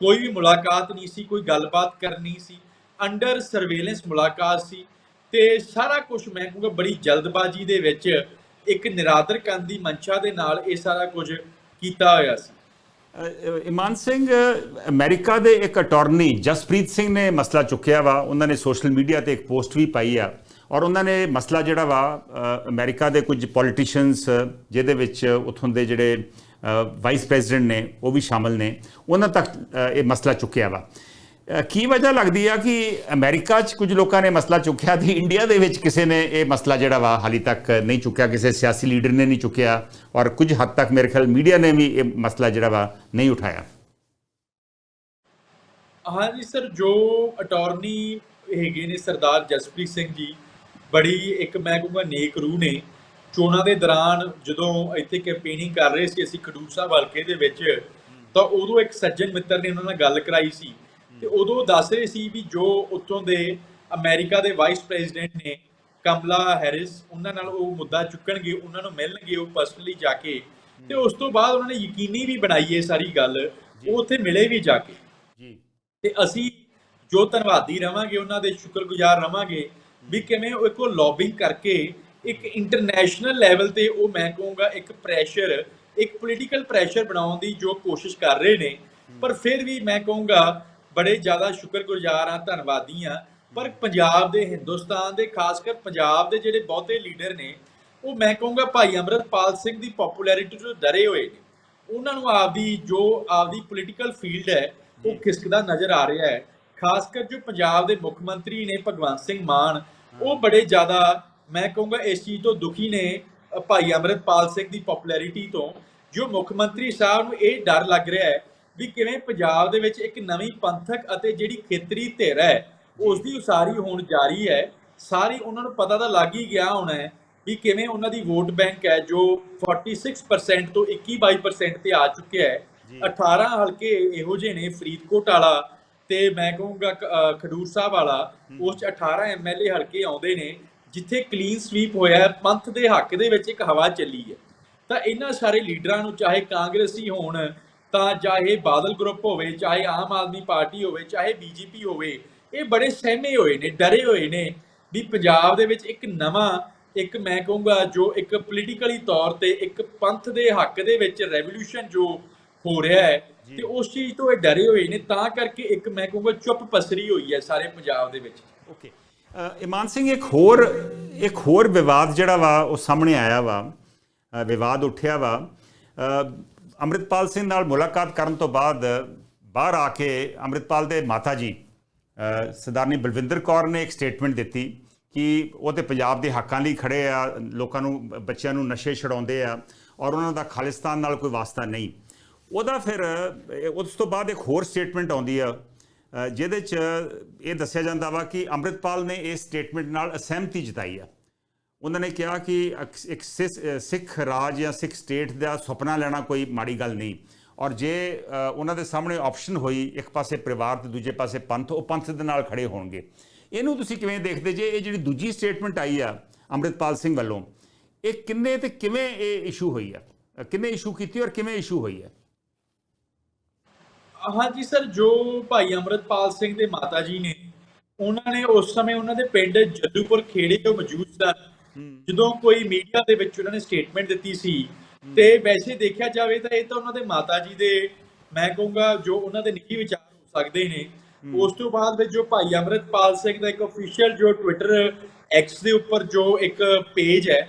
ਕੋਈ ਵੀ ਮੁਲਾਕਾਤ ਨਹੀਂ ਸੀ, ਕੋਈ ਗੱਲਬਾਤ ਕਰਨੀ ਸੀ ਅੰਡਰ ਸਰਵੇਲੈਂਸ ਮੁਲਾਕਾਤ ਸੀ, ਤੇ ਸਾਰਾ ਕੁਝ ਮੈਂ ਕਹੂੰਗਾ ਬੜੀ ਜਲਦਬਾਜ਼ੀ ਦੇ ਵਿੱਚ ਇੱਕ ਨਿਰਾਦਰ ਕਰਨ ਦੀ ਮਨਸ਼ਾ ਦੇ ਨਾਲ ਇਹ ਸਾਰਾ ਕੁਝ ਕੀਤਾ ਹੋਇਆ ਸੀ। ਇਮਾਨ ਸਿੰਘ, ਅਮਰੀਕਾ ਦੇ ਇੱਕ ਅਟਾਰਨੀ ਜਸਪ੍ਰੀਤ ਸਿੰਘ ਨੇ ਮਸਲਾ ਚੁੱਕਿਆ ਵਾ। ਉਹਨਾਂ ਨੇ ਸੋਸ਼ਲ ਮੀਡੀਆ ਤੇ ਇੱਕ ਪੋਸਟ ਵੀ ਪਾਈ ਆ। ਔਰ ਉਹਨਾਂ ਨੇ ਮਸਲਾ ਜਿਹੜਾ ਵਾ ਅ, ਅਮਰੀਕਾ ਦੇ ਕੁਝ ਪੋਲੀਟੀਸ਼ੀਅਨਸ ਜਿਹਦੇ ਵਿੱਚ ਉਥੋਂ ਦੇ ਜਿਹੜੇ ਵਾਈਸ ਪ੍ਰੈਜ਼ੀਡੈਂਟ ਨੇ ਉਹ ਵੀ ਸ਼ਾਮਲ ਨੇ ਉਹਨਾਂ ਤੱਕ ਇਹ ਮਸਲਾ ਚੁੱਕਿਆ ਵਾ। ਕੀ ਵਜ੍ਹਾ ਲੱਗਦੀ ਆ ਕਿ ਅਮਰੀਕਾ 'ਚ ਕੁਝ ਲੋਕਾਂ ਨੇ ਮਸਲਾ ਚੁੱਕਿਆ ਤੇ ਇੰਡੀਆ ਦੇ ਵਿੱਚ ਕਿਸੇ ਨੇ ਇਹ ਮਸਲਾ ਜਿਹੜਾ ਵਾ ਹਾਲੀ ਤੱਕ ਨਹੀਂ ਚੁੱਕਿਆ ਕਿਸੇ ਸਿਆਸੀ ਲੀਡਰ ਨੇ ਨਹੀਂ ਚੁੱਕਿਆ ਔਰ ਕੁਝ ਹੱਦ ਤੱਕ ਮੇਰੇ ਖਿਆਲ ਮੀਡੀਆ ਨੇ ਵੀ ਇਹ ਮਸਲਾ ਜਿਹੜਾ ਵਾ ਨਹੀਂ ਉਠਾਇਆ। ਹਾਂਜੀ ਸਰ ਜੋ ਅਟਾਰਨੀ ਹੈਗੇ ਨੇ ਸਰਦਾਰ ਜਸਪ੍ਰੀਤ ਸਿੰਘ ਜੀ ਬੜੀ ਇੱਕ ਮੈਂ ਕਹੂੰਗਾ ਨੇਕ ਰੂਹ ਨੇ। ਚੋਣਾਂ ਦੇ ਦੌਰਾਨ ਜਦੋਂ ਇੱਥੇ ਕੈਂਪੇਨਿੰਗ ਕਰ ਰਹੇ ਸੀ ਅਸੀਂ ਖਡੂਰ ਸਾਹਿਬ ਹਲਕੇ ਦੇ ਵਿੱਚ ਤਾਂ ਉਦੋਂ ਇੱਕ ਸੱਜਣ ਮਿੱਤਰ ਨੇ ਉਹਨਾਂ ਨਾਲ ਗੱਲ ਕਰਾਈ ਸੀ। ਤੇ ਉਦੋਂ ਦੱਸ ਰਹੇ ਸੀ ਵੀ ਜੋ ਉੱਥੋਂ ਦੇ ਅਮਰੀਕਾ ਦੇ ਵਾਈਸ ਪ੍ਰੈਜ਼ੀਡੈਂਟ ਨੇ ਕਮਲਾ ਹੈਰਿਸ ਉਹਨਾਂ ਨਾਲ ਉਹ ਮੁੱਦਾ ਚੁੱਕਣਗੇ ਉਹਨਾਂ ਨੂੰ ਮਿਲਣਗੇ ਉਹ ਪਰਸਨਲੀ ਜਾ ਕੇ। ਤੇ ਉਸ ਤੋਂ ਬਾਅਦ ਉਹਨਾਂ ਨੇ ਯਕੀਨੀ ਵੀ ਬਣਾਈ ਇਹ ਸਾਰੀ ਗੱਲ ਉਹ ਉੱਥੇ ਮਿਲੇ ਵੀ ਜਾ ਕੇ। ਜੀ। ਤੇ ਅਸੀਂ ਜੋ ਧੰਨਵਾਦੀ ਰਵਾਂਗੇ ਉਹਨਾਂ ਦੇ ਸ਼ੁਕਰਗੁਜ਼ਾਰ ਰਵਾਂਗੇ ਵੀ ਕਿਵੇਂ ਉਹ ਇੱਕੋ ਲੌਬਿੰਗ ਕਰਕੇ ਇੱਕ ਇੰਟਰਨੈਸ਼ਨਲ ਲੈਵਲ ਤੇ ਉਹ ਮੈਂ ਕਹੂੰਗਾ ਇੱਕ ਪ੍ਰੈਸ਼ਰ ਇੱਕ ਪੋਲੀਟੀਕਲ ਪ੍ਰੈਸ਼ਰ ਬਣਾਉਣ ਦੀ ਜੋ ਕੋਸ਼ਿਸ਼ ਕਰ ਰਹੇ ਨੇ। ਪਰ ਫਿਰ ਵੀ ਮੈਂ ਕਹੂੰਗਾ ਬੜੇ ਜ਼ਿਆਦਾ ਸ਼ੁਕਰਗੁਜ਼ਾਰ ਹਾਂ ਧੰਨਵਾਦੀ ਹਾਂ। ਪਰ ਪੰਜਾਬ ਦੇ ਹਿੰਦੁਸਤਾਨ ਦੇ ਖਾਸ ਕਰ ਪੰਜਾਬ ਦੇ ਜਿਹੜੇ ਬਹੁਤੇ ਲੀਡਰ ਨੇ ਉਹ ਮੈਂ ਕਹੂੰਗਾ ਭਾਈ ਅਮਰਤਪਾਲ ਸਿੰਘ ਦੀ ਪਪੂਲੈਰਿਟੀ ਤੋਂ ਡਰੇ ਹੋਏ ਨੇ। ਉਹਨਾਂ ਨੂੰ ਆਪਦੀ ਜੋ ਆਪਦੀ ਪੋਲੀਟੀਕਲ ਫੀਲਡ ਹੈ ਉਹ ਖਿਸਕਦਾ ਨਜ਼ਰ ਆ ਰਿਹਾ ਹੈ। ਖਾਸ ਕਰ ਜੋ ਪੰਜਾਬ ਦੇ ਮੁੱਖ ਮੰਤਰੀ ਨੇ ਭਗਵੰਤ ਸਿੰਘ ਮਾਨ ਉਹ ਬੜੇ ਜ਼ਿਆਦਾ ਮੈਂ ਕਹੂੰਗਾ ਇਸ ਚੀਜ਼ ਤੋਂ ਦੁਖੀ ਨੇ ਭਾਈ ਅਮਰਿਤਪਾਲ ਸਿੰਘ ਦੀ ਪਪੂਲੈਰਿਟੀ ਤੋਂ ਜੋ ਮੁੱਖ ਮੰਤਰੀ ਸਾਹਿਬ ਨੂੰ ਇਹ ਡਰ ਲੱਗ ਰਿਹਾ ਹੈ ਵੀ ਕਿਵੇਂ ਪੰਜਾਬ ਦੇ ਵਿੱਚ ਇੱਕ ਨਵੀਂ ਪੰਥਕ ਅਤੇ ਜਿਹੜੀ ਖੇਤਰੀ ਧਿਰ ਹੈ ਉਸ ਦੀ ਉਸਾਰੀ ਹੋਣ ਜਾਰੀ ਹੈ ਸਾਰੀ ਉਹਨਾਂ ਨੂੰ ਪਤਾ ਤਾਂ ਲੱਗ ਹੀ ਗਿਆ ਹੋਣਾ ਹੈ ਵੀ ਕਿਵੇਂ ਉਹਨਾਂ ਦੀ ਵੋਟ ਬੈਂਕ ਹੈ ਜੋ 46% ਤੋਂ 21-22% ਤੇ ਆ ਚੁੱਕਿਆ ਹੈ। 18 ਹਲਕੇ ਇਹੋ ਜਿਹੇ ਨੇ ਫਰੀਦਕੋਟ ਵਾਲਾ ਤੇ ਮੈਂ ਕਹੂੰਗਾ ਖਡੂਰ ਸਾਹਿਬ ਵਾਲਾ ਉਸ ਚ 18 ਐਮਐਲਏ ਹਲਕੇ ਆਉਂਦੇ ਨੇ ਜਿੱਥੇ ਕਲੀਨ ਸਵੀਪ ਹੋਇਆ ਹੈ ਪੰਥ ਦੇ ਹੱਕ ਦੇ ਵਿੱਚ ਇੱਕ ਹਵਾ ਚੱਲੀ ਹੈ। ਤਾਂ ਇਹਨਾਂ ਸਾਰੇ ਲੀਡਰਾਂ ਨੂੰ ਚਾਹੇ ਕਾਂਗਰਸੀ ਹੋਣ ਤਾਂ ਚਾਹੇ ਬਾਦਲ ਗਰੁੱਪ ਹੋਵੇ ਚਾਹੇ ਆਮ ਆਦਮੀ ਪਾਰਟੀ ਹੋਵੇ ਚਾਹੇ ਬੀਜੇਪੀ ਹੋਵੇ ਇਹ ਬੜੇ ਸਹਿਮੇ ਹੋਏ ਨੇ ਡਰੇ ਹੋਏ ਨੇ ਵੀ ਪੰਜਾਬ ਦੇ ਵਿੱਚ ਇੱਕ ਨਵਾਂ ਇੱਕ ਮੈਂ ਕਹੂੰਗਾ ਜੋ ਇੱਕ ਪੋਲੀਟੀਕਲੀ ਤੌਰ ਤੇ ਇੱਕ ਪੰਥ ਦੇ ਹੱਕ ਦੇ ਵਿੱਚ ਰੈਵੋਲੂਸ਼ਨ ਜੋ ਹੋ ਰਿਹਾ ਹੈ ਤੇ ਉਸ ਚੀਜ਼ ਤੋਂ ਇਹ ਡਰੇ ਹੋਏ ਨੇ ਤਾਂ ਕਰਕੇ ਇੱਕ ਮੈਂ ਕਹੂੰਗਾ ਚੁੱਪ ਪਸਰੀ ਹੋਈ ਹੈ ਸਾਰੇ ਪੰਜਾਬ ਦੇ ਵਿੱਚ। ਓਕੇ ਇਮਾਨ ਸਿੰਘ ਇੱਕ ਹੋਰ ਇੱਕ ਹੋਰ ਵਿਵਾਦ ਜਿਹੜਾ ਵਾ ਉਹ ਸਾਹਮਣੇ ਆਇਆ ਵਾ ਵਿਵਾਦ ਉੱਠਿਆ ਵਾ। ਅੰਮ੍ਰਿਤਪਾਲ ਸਿੰਘ ਨਾਲ ਮੁਲਾਕਾਤ ਕਰਨ ਤੋਂ ਬਾਅਦ ਬਾਹਰ ਆ ਕੇ ਅੰਮ੍ਰਿਤਪਾਲ ਦੇ ਮਾਤਾ ਜੀ ਸਰਦਾਰਨੀ ਬਲਵਿੰਦਰ ਕੌਰ ਨੇ ਇੱਕ ਸਟੇਟਮੈਂਟ ਦਿੱਤੀ ਕਿ ਉਹ ਤੇ ਪੰਜਾਬ ਦੇ ਹੱਕਾਂ ਲਈ ਖੜੇ ਆ ਲੋਕਾਂ ਨੂੰ ਬੱਚਿਆਂ ਨੂੰ ਨਸ਼ੇ ਛਡਾਉਂਦੇ ਆ ਔਰ ਉਹਨਾਂ ਦਾ ਖਾਲਿਸਤਾਨ ਨਾਲ ਕੋਈ ਵਾਸਤਾ ਨਹੀਂ। ਉਹਦਾ ਫਿਰ ਉਸ ਤੋਂ ਬਾਅਦ ਇੱਕ ਹੋਰ ਸਟੇਟਮੈਂਟ ਆਉਂਦੀ ਆ ਜਿਹਦੇ 'ਚ ਇਹ ਦੱਸਿਆ ਜਾਂਦਾ ਵਾ ਕਿ ਅੰਮ੍ਰਿਤਪਾਲ ਨੇ ਇਸ ਸਟੇਟਮੈਂਟ ਨਾਲ ਅਸਹਿਮਤੀ ਜਤਾਈ ਆ। ਉਹਨਾਂ ਨੇ ਕਿਹਾ ਕਿ ਇੱਕ ਸਿਸ- ਸਿੱਖ ਰਾਜ ਜਾਂ ਸਿੱਖ ਸਟੇਟ ਦਾ ਸੁਪਨਾ ਲੈਣਾ ਕੋਈ ਮਾੜੀ ਗੱਲ ਨਹੀਂ। ਔਰ ਜੇ ਉਹਨਾਂ ਦੇ ਸਾਹਮਣੇ ਆਪਸ਼ਨ ਹੋਈ, ਇੱਕ ਪਾਸੇ ਪਰਿਵਾਰ ਤੇ ਦੂਜੇ ਪਾਸੇ ਪੰਥ, ਉਹ ਪੰਥ ਦੇ ਨਾਲ ਖੜੇ ਹੋਣਗੇ। ਇਹਨੂੰ ਤੁਸੀਂ ਕਿਵੇਂ ਦੇਖਦੇ ਜੇ ਇਹ ਜਿਹੜੀ ਦੂਜੀ ਸਟੇਟਮੈਂਟ ਆਈ ਆ ਅੰਮ੍ਰਿਤਪਾਲ ਸਿੰਘ ਵੱਲੋਂ, ਇਹ ਕਿੰਨੇ ਤੇ ਕਿਵੇਂ ਇਹ ਇਸ਼ੂ ਹੋਈ ਆ? ਕਿੰਨੇ ਇਸ਼ੂ ਕੀਤੀ ਔਰ ਕਿਵੇਂ ਇਸ਼ੂ ਹੋਈ ਹੈ ਹਾਂਜੀ ਸਰ ਜੋ ਭਾਈ ਅਮਰਤਪਾਲ ਸਿੰਘ ਦੇ ਮਾਤਾ ਜੀ ਨੇ ਉਹਨਾਂ ਨੇ ਉਸ ਸਮੇਂ ਉਹਨਾਂ ਦੇ ਪਿੰਡ ਜੱਦੂਪੁਰ ਖੇੜੇ ਤੋਂ ਮੌਜੂਦ ਸਨ। ਜਦੋਂ ਕੋਈ ਮੀਡੀਆ ਦੇ ਵਿੱਚ ਉਹਨਾਂ ਨੇ ਸਟੇਟਮੈਂਟ ਦਿੱਤੀ ਸੀ ਤੇ ਵੈਸੇ ਦੇਖਿਆ ਜਾਵੇ ਤਾਂ ਇਹ ਤਾਂ ਉਹਨਾਂ ਦੇ ਮਾਤਾ ਜੀ ਦੇ ਮੈਂ ਕਹੂੰਗਾ ਜੋ ਉਹਨਾਂ ਦੇ ਨਿੱਜੀ ਵਿਚਾਰ ਹੋ ਸਕਦੇ ਨੇ। ਉਸ ਤੋਂ ਬਾਅਦ ਵਿੱਚ ਜੋ ਭਾਈ ਅਮਰਤਪਾਲ ਸਿੰਘ ਦਾ ਇੱਕ ਅਫੀਸ਼ੀਅਲ ਜੋ ਟਵਿੱਟਰ ਐਕਸ ਦੇ ਉੱਪਰ ਜੋ ਇੱਕ ਪੇਜ ਹੈ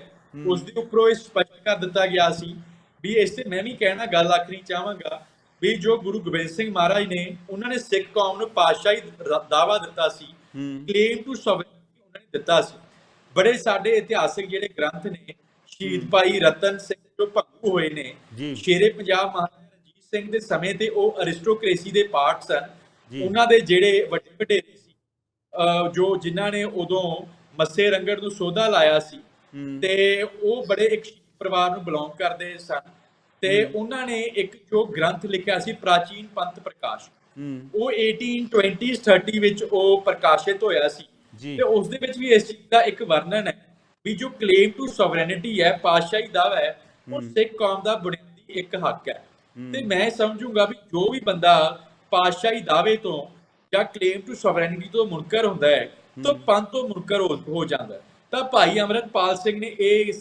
ਉਸ ਦੇ ਉੱਪਰੋਂ ਇਹ ਸਪਸ਼ਟ ਕਰ ਦਿੱਤਾ ਗਿਆ ਸੀ ਵੀ ਇਸ ਤੇ ਮੈਂ ਵੀ ਕਹਿਣਾ ਗੱਲ ਆਖਣੀ ਚਾਹਾਂਗਾ ਵੀ ਜੋ ਗੁਰੂ ਗੋਬਿੰਦ ਸਿੰਘ ਮਹਾਰਾਜ ਨੇ ਉਹਨਾਂ ਨੇ ਸਿੱਖ ਕੌਮ ਨੂੰ ਪਾਤਸ਼ਾਹੀ ਦਾਵਾ ਦਿੱਤਾ ਸੀ ਕਲੇਮ ਟੂ ਸੋਵਰਨਟੀ ਉਹਨਾਂ ਨੇ ਦਿੱਤਾ ਸੀ। ਬੜੇ ਸਾਡੇ ਇਤਿਹਾਸਿਕ ਜਿਹੜੇ ਗ੍ਰੰਥ ਨੇ ਸ਼ਹੀਦ ਭਾਈ ਰਤਨ ਸਿੰਘ ਜੋ ਭੰਗੂ ਹੋਏ ਨੇ। ਸ਼ੇਰੇ ਪੰਜਾਬ ਮਹਾਰਾਜਾ ਰਣਜੀਤ ਸਿੰਘ ਦੇ ਸਮੇਂ ਤੇ ਉਹ ਅਰਿਸਟੋਕ੍ਰੇਸੀ ਦੇ ਪਾਰਟ ਸਨ। ਉਹਨਾਂ ਦੇ ਜਿਹੜੇ ਵੱਡੇ ਵਡੇਰੇ ਸੀ ਜੋ ਜਿਨ੍ਹਾਂ ਨੇ ਉਦੋਂ ਮੱਸੇ ਰੰਗੜ ਨੂੰ ਸੋਧਾ ਲਾਇਆ ਸੀ ਤੇ ਉਹ ਬੜੇ ਇੱਕ ਪਰਿਵਾਰ ਨੂੰ ਬਿਲੋਂਗ ਕਰਦੇ ਸਨ। ਤੇ ਉਹਨਾਂ ਨੇ ਇੱਕ ਜੋ ਗ੍ਰੰਥ ਲਿਖਿਆ ਸੀ ਪ੍ਰਾਚੀਨ ਪੰਥ ਪ੍ਰਕਾਸ਼ ਉਹ 1820s 30 ਵਿੱਚ ਉਹ ਪ੍ਰਕਾਸ਼ਿਤ ਹੋਇਆ ਸੀ। ਤੇ ਉਸ ਦੇ ਵਿੱਚ ਵੀ ਇਸ ਚੀਜ਼ ਦਾ ਇੱਕ ਵਰਣਨ ਹੈ ਵੀ ਜੋ ਕਲੇਮ ਟੂ ਸੋਵਰੇਨਿਟੀ ਹੈ ਪਾਤਸ਼ਾਹੀ ਦਾਵਾ ਹੈ ਉਹ ਸਿੱਖ ਕੌਮ ਦਾ ਬੁਨਿਆਦੀ ਇੱਕ ਹੱਕ ਹੈ। ਤੇ ਮੈਂ ਸਮਝੂੰਗਾ ਵੀ ਜੋ ਵੀ ਬੰਦਾ ਪਾਤਸ਼ਾਹੀ ਦਾਅਵੇ ਤੋਂ ਜਾਂ ਕਲੇਮ ਟੂ ਸੋਵਰੇਨਿਟੀ ਤੋਂ ਮੁਨਕਰ ਹੁੰਦਾ ਹੈ ਤਾਂ ਪੰਥ ਤੋਂ ਮੁਨਕਰ ਹੋ ਜਾਂਦਾ ਹੈ। ਤਾਂ ਭਾਈ ਅਮਰਤਪਾਲ ਸਿੰਘ ਨੇ ਇਹ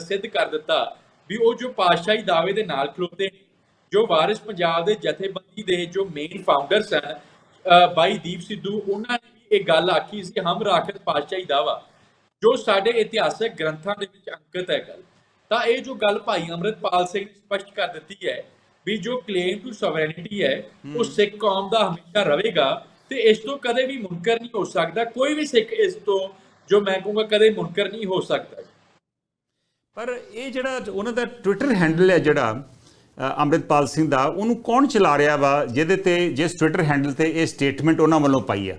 ਸਿੱਧ ਕਰ ਦਿੱਤਾ ਵੀ ਉਹ ਜੋ ਪਾਤਸ਼ਾਹੀ ਦਾਅਵੇ ਦੇ ਨਾਲ ਖਲੋਤੇ ਨੇ ਜੋ ਵਾਰਿਸ ਪੰਜਾਬ ਦੇ ਜਥੇਬੰਦੀ ਦੇ ਜੋ ਮੇਨ ਫਾਊਂਡਰ ਸਨ ਬਾਈ ਦੀਪ ਸਿੱਧੂ ਉਹਨਾਂ ਨੇ ਵੀ ਇਹ ਗੱਲ ਆਖੀ ਸੀ ਹਮ ਰਾਖਤ ਪਾਤਸ਼ਾਹੀ ਦਾਵਾ। ਜੋ ਸਾਡੇ ਇਤਿਹਾਸਕ ਗ੍ਰੰਥਾਂ ਦੇ ਵਿੱਚ ਅੰਕਿਤ ਹੈ ਗੱਲ ਤਾਂ ਇਹ ਜੋ ਗੱਲ ਭਾਈ ਅਮਰਤਪਾਲ ਸਿੰਘ ਨੇ ਸਪਸ਼ਟ ਕਰ ਦਿੱਤੀ ਹੈ ਵੀ ਜੋ ਕਲੇਮ ਟੂ ਸੋਵਰੇਨਿਟੀ ਹੈ ਉਹ ਸਿੱਖ ਕੌਮ ਦਾ ਹਮੇਸ਼ਾ ਰਹੇਗਾ ਤੇ ਇਸ ਤੋਂ ਕਦੇ ਵੀ ਮੁਨਕਰ ਨਹੀਂ ਹੋ ਸਕਦਾ ਕੋਈ ਵੀ ਸਿੱਖ ਇਸ ਤੋਂ ਜੋ ਮੈਂ ਕਹੂੰਗਾ ਕਦੇ ਮੁਨਕਰ ਨਹੀਂ ਹੋ ਸਕਦਾ। ਪਰ ਇਹ ਜਿਹੜਾ ਉਹਨਾਂ ਦਾ ਟਵਿੱਟਰ ਹੈਂਡਲ ਹੈ ਜਿਹੜਾ ਅ, ਅੰਮ੍ਰਿਤਪਾਲ ਸਿੰਘ ਦਾ ਉਹਨੂੰ ਕੌਣ ਚਲਾ ਰਿਹਾ ਵਾ ਜਿਹਦੇ ਤੇ ਜਿਸ ਟਵਿੱਟਰ ਹੈਂਡਲ ਤੇ ਇਹ ਸਟੇਟਮੈਂਟ ਉਹਨਾਂ ਵੱਲੋਂ ਪਾਈ ਹੈ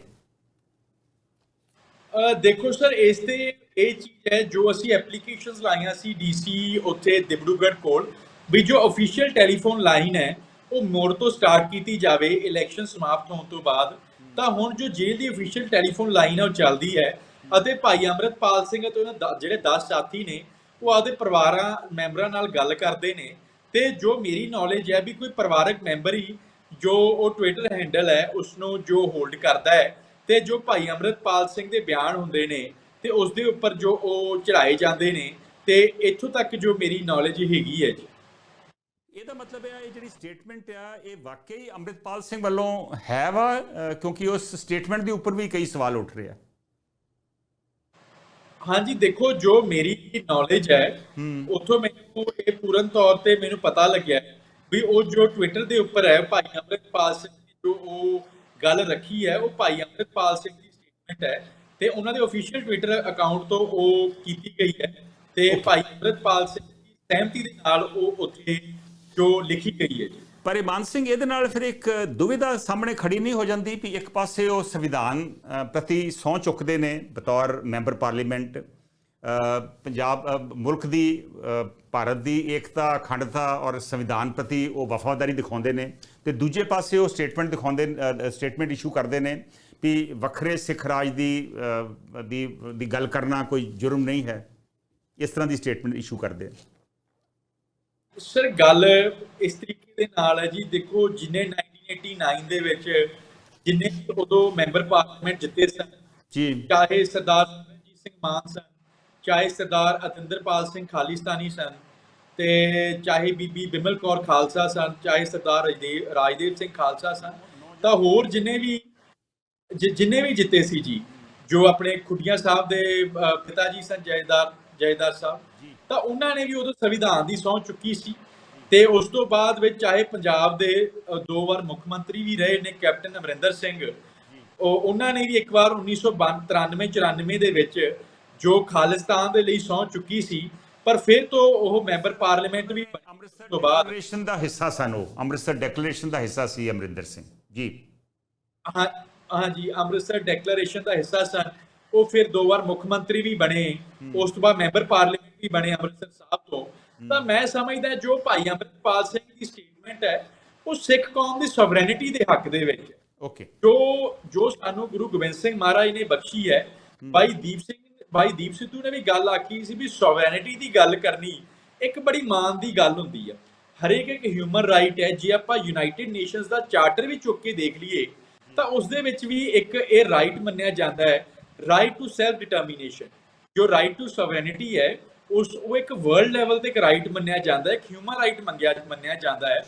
ਦੇਖੋ ਸਰ ਇਸ ਤੇ ਇਹ ਚੀਜ਼ ਹੈ ਜੋ ਅਸੀਂ ਐਪਲੀਕੇਸ਼ਨਸ ਲਾਈਆਂ ਸੀ ਡੀਸੀ ਉੱਥੇ ਦਿਬੜੂਗੜ੍ਹ ਕੋਲ ਵੀ ਜੋ ਅਫੀਸ਼ੀਅਲ ਟੈਲੀਫੋਨ ਲਾਈਨ ਹੈ ਉਹ ਮੋੜ ਤੋਂ ਸਟਾਰਟ ਕੀਤੀ ਜਾਵੇ ਇਲੈਕਸ਼ਨ ਸਮਾਪਤ ਹੋਣ ਤੋਂ ਬਾਅਦ ਤਾਂ ਹੁਣ ਜੋ ਜੇਲ੍ਹ ਦੀ ਅਫੀਸ਼ੀਅਲ ਟੈਲੀਫੋਨ ਲਾਈਨ ਹੈ ਉਹ ਚੱਲਦੀ ਹੈ। ਅਤੇ ਭਾਈ ਅਮਰਤਪਾਲ ਸਿੰਘ ਅਤੇ ਉਹਨਾਂ ਦਾ- ਜਿਹੜੇ 10 ਸਾਥੀ ਨੇ ਉਹ ਆਪਦੇ ਪਰਿਵਾਰਾਂ, ਮੈਂਬਰਾਂ ਨਾਲ ਗੱਲ ਕਰਦੇ ਨੇ ਤੇ ਜੋ ਮੇਰੀ ਨੌਲੇਜ ਹੈ ਵੀ ਕੋਈ ਪਰਿਵਾਰਕ ਮੈਂਬਰ ਹੀ ਜੋ ਉਹ ਟਵਿੱਟਰ ਹੈਂਡਲ ਹੈ ਉਸ ਨੂੰ ਜੋ ਹੋਲਡ ਕਰਦਾ ਹੈ ਤੇ ਜੋ ਭਾਈ ਅਮਰਤਪਾਲ ਸਿੰਘ ਦੇ ਬਿਆਨ ਹੁੰਦੇ ਨੇ ਤੇ ਉਸ ਦੇ ਉੱਪਰ ਜੋ ਉਹ ਚੜਾਏ ਜਾਂਦੇ ਨੇ ਤੇ ਇੱਥੋਂ ਤੱਕ ਜੋ ਮੇਰੀ ਨੌਲੇਜ ਹੈਗੀ ਹੈ ਜੀ। ਇਹਦਾ ਮਤਲਬ ਹੈ ਇਹ ਜਿਹੜੀ ਸਟੇਟਮੈਂਟ ਆ, ਇਹ ਵਾਕਈ ਅੰਮ੍ਰਿਤਪਾਲ ਸਿੰਘ ਵੱਲੋਂ ਹੈ ਵਾ ਕਿਉਂਕਿ ਉਸ ਸਟੇਟਮੈਂਟ ਦੇ ਉੱਪਰ ਵੀ ਕਈ ਸਵਾਲ ਉੱਠ ਰਹੇ ਆ। ਹਾਂਜੀ ਦੇਖੋ ਜੋ ਮੇਰੀ ਨੌਲੇਜ ਹੈ ਉੱਥੋਂ ਮੈਨੂੰ ਇਹ ਪੂਰਨ ਤੌਰ ਤੇ ਮੈਨੂੰ ਪਤਾ ਲੱਗਿਆ ਵੀ ਉਹ ਜੋ ਟਵਿੱਟਰ ਦੇ ਉੱਪਰ ਹੈ ਭਾਈ ਅਮਰਿਤਪਾਲ ਸਿੰਘ ਦੀ ਜੋ ਉਹ ਗੱਲ ਰੱਖੀ ਹੈ ਉਹ ਭਾਈ ਅਮਰਿਤਪਾਲ ਸਿੰਘ ਦੀ ਸਟੇਟਮੈਂਟ ਹੈ ਤੇ ਉਹਨਾਂ ਦੇ ਅਫੀਸ਼ੀਅਲ ਟਵਿੱਟਰ ਅਕਾਊਂਟ ਤੋਂ ਉਹ ਕੀਤੀ ਗਈ ਹੈ ਤੇ ਭਾਈ ਅਮਰਿਤਪਾਲ ਸਿੰਘ ਦੀ ਸਹਿਮਤੀ ਦੇ ਨਾਲ ਉਹ ਉੱਥੇ ਜੋ ਲਿਖੀ ਗਈ ਹੈ ਜੀ। ਪਰ ਇਹ ਇਮਾਨ ਸਿੰਘ ਇਹਦੇ ਨਾਲ ਫਿਰ ਇੱਕ ਦੁਵਿਧਾ ਸਾਹਮਣੇ ਖੜੀ ਨਹੀਂ ਹੋ ਜਾਂਦੀ ਵੀ ਇੱਕ ਪਾਸੇ ਉਹ ਸੰਵਿਧਾਨ ਪ੍ਰਤੀ ਸਹੁੰ ਚੁੱਕਦੇ ਨੇ ਬਤੌਰ ਮੈਂਬਰ ਪਾਰਲੀਮੈਂਟ ਪੰਜਾਬ ਮੁਲਕ ਦੀ ਭਾਰਤ ਦੀ ਏਕਤਾ, ਅਖੰਡਤਾ ਔਰ ਸੰਵਿਧਾਨ ਪ੍ਰਤੀ ਉਹ ਵਫਾਦਾਰੀ ਦਿਖਾਉਂਦੇ ਨੇ ਤੇ ਦੂਜੇ ਪਾਸੇ ਉਹ ਸਟੇਟਮੈਂਟ ਦਿਖਾਉਂਦੇ ਸਟੇਟਮੈਂਟ ਇਸ਼ੂ ਕਰਦੇ ਨੇ ਵੀ ਵੱਖਰੇ ਸਿੱਖ ਰਾਜ ਦੀ ਦੀ ਗੱਲ ਕਰਨਾ ਕੋਈ ਜੁਰਮ ਨਹੀਂ ਹੈ। ਇਸ ਤਰ੍ਹਾਂ ਦੀ ਸਟੇਟਮੈਂਟ ਇਸ਼ੂ ਕਰਦੇ ਸਰ, ਗੱਲ ਇਸ ਤਰੀਕੇ ਦੇ ਨਾਲ ਹੈ ਜੀ। ਦੇਖੋ ਜਿਨੇ 1989 ਦੇ ਵਿੱਚ ਜਿੰਨੇ ਉਦੋਂ ਮੈਂਬਰ ਪਾਰਲੀਮੈਂਟ ਜਿੱਤੇ ਸਨ ਜੀ। ਚਾਹੇ ਸਰਦਾਰ ਰਣਜੀਤ ਸਿੰਘ ਮਾਨ ਸਨ ਚਾਹੇ ਸਰਦਾਰ ਅਤਿੰਦਰਪਾਲ ਸਿੰਘ ਖਾਲਿਸਤਾਨੀ ਸਨ ਤੇ ਚਾਹੇ ਬੀਬੀ ਬਿਮਲ ਕੌਰ ਖਾਲਸਾ ਸਨ ਚਾਹੇ ਸਰਦਾਰ ਰਾਜਦੇਵ ਰਾਜਦੇਵ ਸਿੰਘ ਖਾਲਸਾ ਸਨ ਤਾਂ ਹੋਰ ਜਿੰਨੇ ਵੀ ਜਿ- ਜਿੰਨੇ ਵੀ ਜਿੱਤੇ ਸੀ ਜੀ ਜੋ ਆਪਣੇ ਖੁੱਡੀਆਂ ਸਾਹਿਬ ਦੇ ਪਿਤਾ ਜੀ ਸਨ ਜੈਦਾਰ ਜੈਦਾਰ ਸਾਹਿਬ ਤਾਂ ਉਹਨਾਂ ਨੇ ਵੀ ਉਦੋਂ ਸੰਵਿਧਾਨ ਦੀ ਸਹੁੰ ਚੁੱਕੀ ਸੀ। ਤੇ ਉਸ ਤੋਂ ਬਾਅਦ ਵਿੱਚ ਚਾਹੇ ਪੰਜਾਬ ਦੇ ਦੋ ਵਾਰ ਮੁੱਖ ਮੰਤਰੀ ਵੀ ਰਹੇ ਨੇ ਕੈਪਟਨ ਅਮਰਿੰਦਰ ਸਿੰਘ। ਉਹ ਉਹਨਾਂ ਨੇ ਵੀ ਇੱਕ ਵਾਰ 1993 94 ਦੇ ਵਿੱਚ ਜੋ ਖਾਲਿਸਤਾਨ ਦੇ ਲਈ ਸਹੁੰ ਚੁੱਕੀ ਸੀ ਪਰ ਫਿਰ ਤੋਂ ਉਹ ਮੈਂਬਰ ਪਾਰਲੀਮੈਂਟ ਵੀ ਅੰਮ੍ਰਿਤਸਰ ਤੋਂ ਬਾਅਦ ਡੈਕਲੇਰੇਸ਼ਨ ਦਾ ਹਿੱਸਾ ਸਨ ਉਹ। ਅੰਮ੍ਰਿਤਸਰ ਡੈਕਲੇਰੇਸ਼ਨ ਦਾ ਹਿੱਸਾ ਸੀ ਅਮਰਿੰਦਰ ਸਿੰਘ। ਜੀ। ਹਾਂ ਹਾਂਜੀ ਅੰਮ੍ਰਿਤਸਰ ਡੈਕਲੇਰੇਸ਼ਨ ਦਾ ਹਿੱਸਾ ਸਨ। ਉਹ ਫਿਰ ਦੋ ਵਾਰ ਮੁੱਖ ਮੰਤਰੀ ਵੀ ਬਣੇ। ਉਸ ਤੋਂ ਬਾਅਦ ਮੈਂਬਰ ਪਾਰਲੀਮੈਂਟ ਵੀ ਬਣੇ ਅੰਮ੍ਰਿਤਸਰ ਸਾਹਿਬ ਤੋਂ। ਤਾਂ ਮੈਂ ਸਮਝਦਾ ਜੋ ਭਾਈ ਅੰਮ੍ਰਿਤਪਾਲ ਸਿੰਘ ਦੀ ਸਟੇਟਮੈਂਟ ਹੈ ਉਹ ਸਿੱਖ ਕੌਮ ਦੀ ਸੋਵਰੈਨਿਟੀ ਦੇ ਹੱਕ ਦੇ ਵਿੱਚ ਹੈ। ਓਕੇ ਜੋ ਜੋ ਸਾਨੂੰ ਗੁਰੂ ਗੋਬਿੰਦ ਸਿੰਘ ਮਹਾਰਾਜ ਨੇ ਬਖਸ਼ੀ ਹੈ ਭਾਈ ਦੀਪ ਸਿੰਘ ਭਾਈ ਦੀਪ ਸਿੱਧੂ ਨੇ ਵੀ ਗੱਲ ਆਖੀ ਸੀ ਵੀ ਸੋਵਰੈਨਿਟੀ ਦੀ ਗੱਲ ਕਰਨੀ ਇੱਕ ਬੜੀ ਮਾਣ ਦੀ ਗੱਲ ਹੁੰਦੀ ਹੈ ਹਰੇਕ ਇੱਕ ਹਿਊਮਨ ਰਾਈਟ ਹੈ ਜੇ ਆਪਾਂ ਯੂਨਾਈਟਿਡ ਨੇਸ਼ਨਸ ਦਾ ਚਾਰਟਰ ਵੀ ਚੁੱਕ ਕੇ ਦੇਖ ਲਈਏ ਤਾਂ ਉਸ ਦੇ ਵਿੱਚ ਵੀ ਇੱਕ ਇਹ ਰਾਈਟ ਮੰਨਿਆ ਜਾਂਦਾ ਹੈ ਰਾਈਟ ਟੂ ਸੈਲਫ ਡਿਟਰਮੀਨੇਸ਼ਨ ਜੋ ਰਾਈਟ ਟੂ ਸੋਵਰੈਨਿਟੀ ਹੈ ਉਸ ਉਹ ਇੱਕ ਵਰਲਡ ਲੈਵਲ ਤੇ ਇੱਕ ਰਾਈਟ ਮੰਨਿਆ ਜਾਂਦਾ ਹੈ ਇੱਕ ਹਿਊਮਨ ਰਾਈਟ ਮੰਗਿਆ ਮੰਨਿਆ ਜਾਂਦਾ ਹੈ.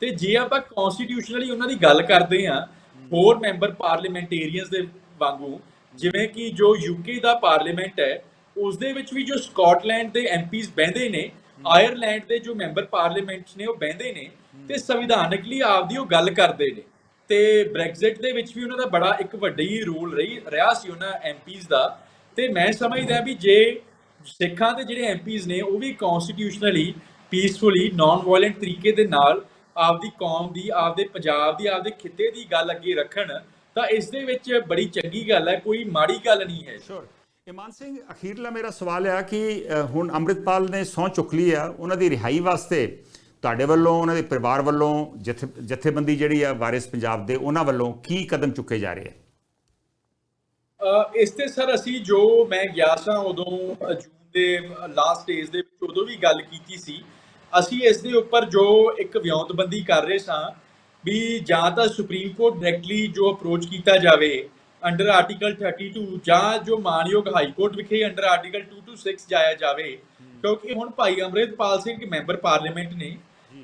ਤੇ ਜੇ ਆਪਾਂ ਕਨਸਟੀਟਿਊਸ਼ਨਲੀ ਉਹਨਾਂ ਦੀ ਗੱਲ ਕਰਦੇ ਹਾਂ ਹੋਰ ਮੈਂਬਰ ਪਾਰਲੀਮੈਂਟੇਰੀਅਨਸ ਦੇ ਵਾਂਗੂ ਜਿਵੇਂ ਕਿ ਜੋ ਯੂਕੇ ਦਾ ਪਾਰਲੀਮੈਂਟ ਹੈ ਉਸ ਦੇ ਵਿੱਚ ਵੀ ਜੋ ਸਕਾਟਲੈਂਡ ਦੇ ਐਮਪੀਜ਼ ਬਹਿੰਦੇ ਨੇ ਆਇਰਲੈਂਡ ਦੇ ਜੋ ਮੈਂਬਰ ਪਾਰਲੀਮੈਂਟਸ ਨੇ ਉਹ ਬਹਿੰਦੇ ਨੇ ਤੇ ਸੰਵਿਧਾਨਕਲੀ ਆਪਦੀ ਉਹ ਗੱਲ ਕਰਦੇ ਨੇ। ਤੇ ਬ੍ਰੈਗਜ਼ਿਟ ਦੇ ਵਿੱਚ ਵੀ ਉਹਨਾਂ ਦਾ ਬੜਾ ਇੱਕ ਵੱਡਾ ਰੋਲ ਰਹੀ ਰਿਹਾ ਸੀ ਉਹਨਾਂ ਐਮਪੀਜ਼ ਦਾ। ਤੇ ਮੈਂ ਸਮਝਦਾ ਵੀ ਜੇ ਸਿੱਖਾਂ ਦੇ ਜਿਹੜੇ ਐਮਪੀਜ਼ ਨੇ, ਉਹ ਵੀ ਕਨਸਟੀਟਿਊਸ਼ਨਲੀ ਪੀਸਫੁਲੀ ਨਾਨ ਵਾਇਲੈਂਟ ਤਰੀਕੇ ਦੇ ਨਾਲ ਆਪਦੀ ਕੌਮ ਦੀ, ਆਪਦੇ ਪੰਜਾਬ ਦੀ, ਆਪਦੇ ਖਿੱਤੇ ਦੀ ਗੱਲ ਅੱਗੇ ਰੱਖਣ, ਤਾਂ ਇਸ ਦੇ ਵਿੱਚ ਬੜੀ ਚੰਗੀ ਗੱਲ ਹੈ, ਕੋਈ ਮਾੜੀ ਗੱਲ ਨਹੀਂ ਹੈ। ਸ਼ੋਰ ਇਮਾਨ ਸਿੰਘ, ਅਖੀਰਲਾ ਮੇਰਾ ਸਵਾਲ ਆ ਕਿ ਹੁਣ ਅੰਮ੍ਰਿਤਪਾਲ ਨੇ ਸਹੁੰ ਚੁੱਕ ਲਈ ਆ, ਉਹਨਾਂ ਦੀ ਰਿਹਾਈ ਵਾਸਤੇ ਤੁਹਾਡੇ ਵੱਲੋਂ, ਉਹਨਾਂ ਦੇ ਪਰਿਵਾਰ ਵੱਲੋਂ, ਜਥੇ, ਜਥੇਬੰਦੀ ਜਿਹੜੀ ਆ ਵਾਰਿਸ ਪੰਜਾਬ ਦੇ, ਉਹਨਾਂ ਵੱਲੋਂ ਕੀ ਕਦਮ ਚੁੱਕੇ ਜਾ ਰਹੇ ਆ? ਇਸ ਤੇ ਸਰ ਅਸੀਂ ਜੋ ਮੈਂ ਗਿਆ ਸਾਂ ਉਦੋਂ ਜੂਨ ਦੇ ਲਾਸਟ ਸਟੇਜ ਦੇ ਵਿੱਚ ਉਦੋਂ ਵੀ ਗੱਲ ਕੀਤੀ ਸੀ। ਅਸੀਂ ਇਸ ਦੇ ਉੱਪਰ ਜੋ ਇੱਕ ਵਿਉਂਤਬੰਦੀ ਕਰ ਰਹੇ ਸਾਂ ਵੀ ਜਾਂ ਤਾਂ ਸੁਪਰੀਮ ਕੋਰਟ ਡਾਇਰੈਕਟਲੀ ਜੋ ਅਪਰੋਚ ਕੀਤਾ ਜਾਵੇ ਅੰਡਰ ਆਰਟੀਕਲ 32 ਜਾਂ ਜੋ ਮਾਨਯੋਗ ਹਾਈ ਕੋਰਟ ਵਿਖੇ ਅੰਡਰ ਆਰਟੀਕਲ 226 ਜਾਇਆ ਜਾਵੇ। ਕਿਉਂਕਿ ਹੁਣ ਭਾਈ ਅੰਮ੍ਰਿਤਪਾਲ ਸਿੰਘ ਮੈਂਬਰ ਪਾਰਲੀਮੈਂਟ ਨੇ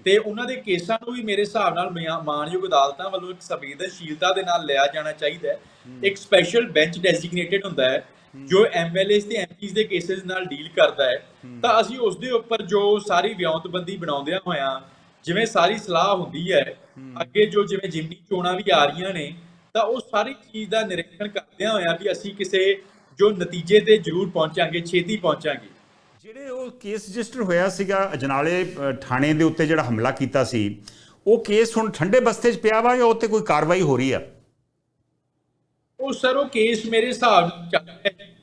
ਤੇ ਉਹਨਾਂ ਦੇ ਕੇਸਾਂ ਨੂੰ ਵੀ ਮੇਰੇ ਹਿਸਾਬ ਨਾਲ ਮਾਣਯੋਗ ਅਦਾਲਤਾਂ ਵੱਲੋਂ ਇੱਕ ਸੰਵੇਦਨਸ਼ੀਲਤਾ ਦੇ ਨਾਲ ਲਿਆ ਜਾਣਾ ਚਾਹੀਦਾ ਹੈ। ਇੱਕ ਸਪੈਸ਼ਲ ਬੈਂਚ ਡੈਜ਼ਿਗਨੇਟਡ ਹੁੰਦਾ ਹੈ ਜੋ ਐਮਐਲਏਸ ਤੇ ਐਮਪੀਸ ਦੇ ਕੇਸਿਸ ਨਾਲ ਡੀਲ ਕਰਦਾ ਹੈ। ਤਾਂ ਅਸੀਂ ਉਸ ਦੇ ਉੱਪਰ ਜੋ ਸਾਰੀ ਵਿਉਂਤਬੰਦੀ ਬਣਾਉਂਦਿਆਂ ਹੋਇਆਂ ਜਿਵੇਂ ਸਾਰੀ ਸਲਾਹ ਹੁੰਦੀ ਹੈ ਅੱਗੇ ਜੋ ਜਿਵੇਂ ਜਿਮਨੀ ਚੋਣਾਂ ਵੀ ਆ ਰਹੀਆਂ ਨੇ ਤਾਂ ਉਹ ਸਾਰੀ ਚੀਜ਼ ਦਾ ਨਿਰੀਖਣ ਕਰਦਿਆਂ ਹੋਇਆਂ ਵੀ ਅਸੀਂ ਕਿਸੇ ਜੋ ਨਤੀਜੇ ਤੇ ਜ਼ਰੂਰ ਪਹੁੰਚਾਂਗੇ ਛੇਤੀ ਪਹੁੰਚਾਂਗੇ। ਜਿਹੜੇ ਉਹ ਕੇਸ ਰਜਿਸਟਰ ਹੋਇਆ ਸੀਗਾ, ਅਜਨਾਲੇ ਥਾਣੇ ਦੇ ਉੱਤੇ ਜਿਹੜਾ ਹਮਲਾ ਕੀਤਾ ਸੀ, ਉਹ ਕੇਸ ਹੁਣ ਠੰਡੇ ਬਸਤੇ 'ਚ ਪਿਆ ਵਾ ਜਾਂ ਉੱਤੇ ਕੋਈ ਕਾਰਵਾਈ ਹੋ ਰਹੀ ਆ? ਉਹ ਸਰ, ਉਹ ਕੇਸ ਮੇਰੇ ਹਿਸਾਬ ਨਾਲ ਚੱਲ ਰਿਹਾ ਹੈ।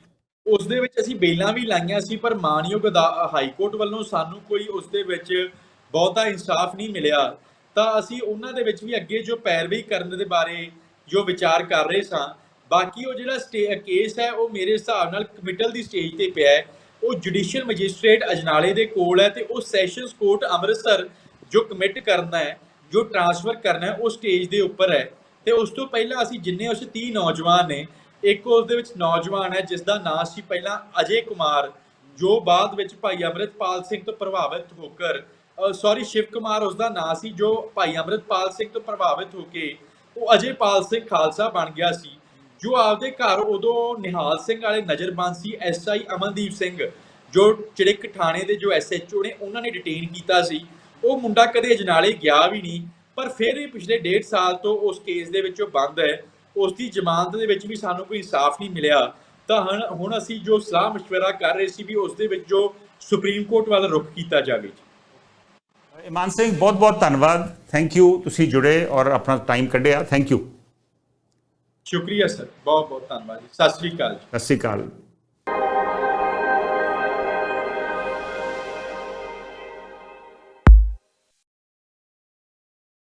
ਉਸ ਦੇ ਵਿੱਚ ਅਸੀਂ ਬੇਲਾਂ ਵੀ ਲਾਈਆਂ ਸੀ, ਪਰ ਮਾਨਯੋਗ ਹਾਈ ਕੋਰਟ ਵੱਲੋਂ ਸਾਨੂੰ ਕੋਈ ਉਸ ਦੇ ਵਿੱਚ ਬਹੁਤਾ ਇਨਸਾਫ ਨਹੀਂ ਮਿਲਿਆ। ਤਾਂ ਅਸੀਂ ਉਹਨਾਂ ਦੇ ਵਿੱਚ ਵੀ ਅੱਗੇ ਜੋ ਪੈਰਵੀ ਕਰਨ ਦੇ ਬਾਰੇ ਜੋ ਵਿਚਾਰ ਕਰ ਰਹੇ ਸਾਂ, ਬਾਕੀ ਉਹ ਜਿਹੜਾ ਸਟੇ- ਕੇਸ ਹੈ, ਉਹ ਮੇਰੇ ਹਿਸਾਬ ਨਾਲ ਕਮਿਟਲ ਦੀ ਸਟੇਜ ਤੇ ਪਿਆ ਹੈ। ਉਹ ਜੁਡੀਸ਼ੀਅਲ ਮੈਜਿਸਟ੍ਰੇਟ ਅਜਨਾਲੇ ਦੇ ਕੋਲ ਹੈ ਤੇ ਉਹ ਸੈਸ਼ਨਸ ਕੋਰਟ ਅੰਮ੍ਰਿਤਸਰ ਜੋ ਕਮਿਟ ਕਰਨਾ ਹੈ, ਜੋ ਟ੍ਰਾਂਸਫਰ ਕਰਨਾ ਹੈ, ਉਹ ਸਟੇਜ ਦੇ ਉੱਪਰ ਹੈ। ਤੇ ਉਸ ਤੋਂ ਪਹਿਲਾਂ ਅਸੀਂ ਜਿੰਨੇ ਉਸ 30 ਨੌਜਵਾਨ ਨੇ, ਇੱਕ ਉਸ ਦੇ ਵਿੱਚ ਨੌਜਵਾਨ ਹੈ ਜਿਸ ਦਾ ਨਾਂ ਸੀ ਪਹਿਲਾਂ ਅਜੇ ਕੁਮਾਰ, ਜੋ ਬਾਅਦ ਵਿੱਚ ਭਾਈ ਅੰਮ੍ਰਿਤਪਾਲ ਸਿੰਘ ਤੋਂ ਪ੍ਰਭਾਵਿਤ ਹੋ ਕਰ ਸੌਰੀ ਸ਼ਿਵ ਕੁਮਾਰ ਉਸ ਦਾ ਨਾਂ ਸੀ ਜੋ ਭਾਈ ਅੰਮ੍ਰਿਤਪਾਲ ਸਿੰਘ ਤੋਂ ਪ੍ਰਭਾਵਿਤ ਹੋ ਕੇ, ਉਹ ਅਜੇਪਾਲ ਸਿੰਘ ਖਾਲਸਾ ਬਣ ਗਿਆ ਸੀ। ਜੋ ਆਪਦੇ ਘਰ ਉਦੋਂ ਨਿਹਾਲ ਸਿੰਘ ਵਾਲੇ ਨਜ਼ਰਬੰਦ ਸੀ ਐਸਆਈ ਅਮਨਦੀਪ ਸਿੰਘ ਜੋ ਚਿੜਕ ਥਾਣੇ ਦੇ ਜੋ ਐਸਐਚਓ ਨੇ ਉਹਨਾਂ ਨੇ ਡਿਟੇਨ ਕੀਤਾ ਸੀ ਉਹ ਮੁੰਡਾ ਕਦੇ ਅਜਨਾਲੇ ਗਿਆ ਵੀ ਨਹੀਂ ਪਰ ਫਿਰ ਵੀ ਪਿਛਲੇ ਡੇਢ ਸਾਲ ਤੋਂ ਉਸ ਕੇਸ ਦੇ ਵਿੱਚੋਂ ਬੰਦ ਹੈ ਉਸ ਦੀ ਜ਼ਮਾਨਤ ਦੇ ਵਿੱਚ ਵੀ ਸਾਨੂੰ ਕੋਈ ਇਨਸਾਫ ਨਹੀਂ ਮਿਲਿਆ ਤਾਂ ਹੁਣ ਹੁਣ ਅਸੀਂ ਜੋ ਸਲਾਹ مشورہ ਕਰ ਰਹੇ ਸੀ ਵੀ ਉਸ ਦੇ ਵਿੱਚ ਜੋ ਸੁਪਰੀਮ ਕੋਰਟ ਵੱਲ ਰੁਖ ਕੀਤਾ ਜਾਵੇ ਜੀ ਇਮਾਨ ਸਿੰਘ ਬਹੁਤ ਬਹੁਤ ਧੰਨਵਾਦ ਥੈਂਕ ਯੂ ਤੁਸੀਂ ਜੁੜੇ ਔਰ ਆਪਣਾ ਟਾਈਮ ਕੱਢਿਆ ਥੈਂਕ ਯੂ ਸ਼ੁਕਰੀਆ ਸਰ ਬਹੁਤ ਬਹੁਤ ਧੰਨਵਾਦ ਜੀ। ਸਤਿ ਸ੍ਰੀ ਅਕਾਲ ਜੀ। ਸਤਿ ਸ਼੍ਰੀ ਅਕਾਲ।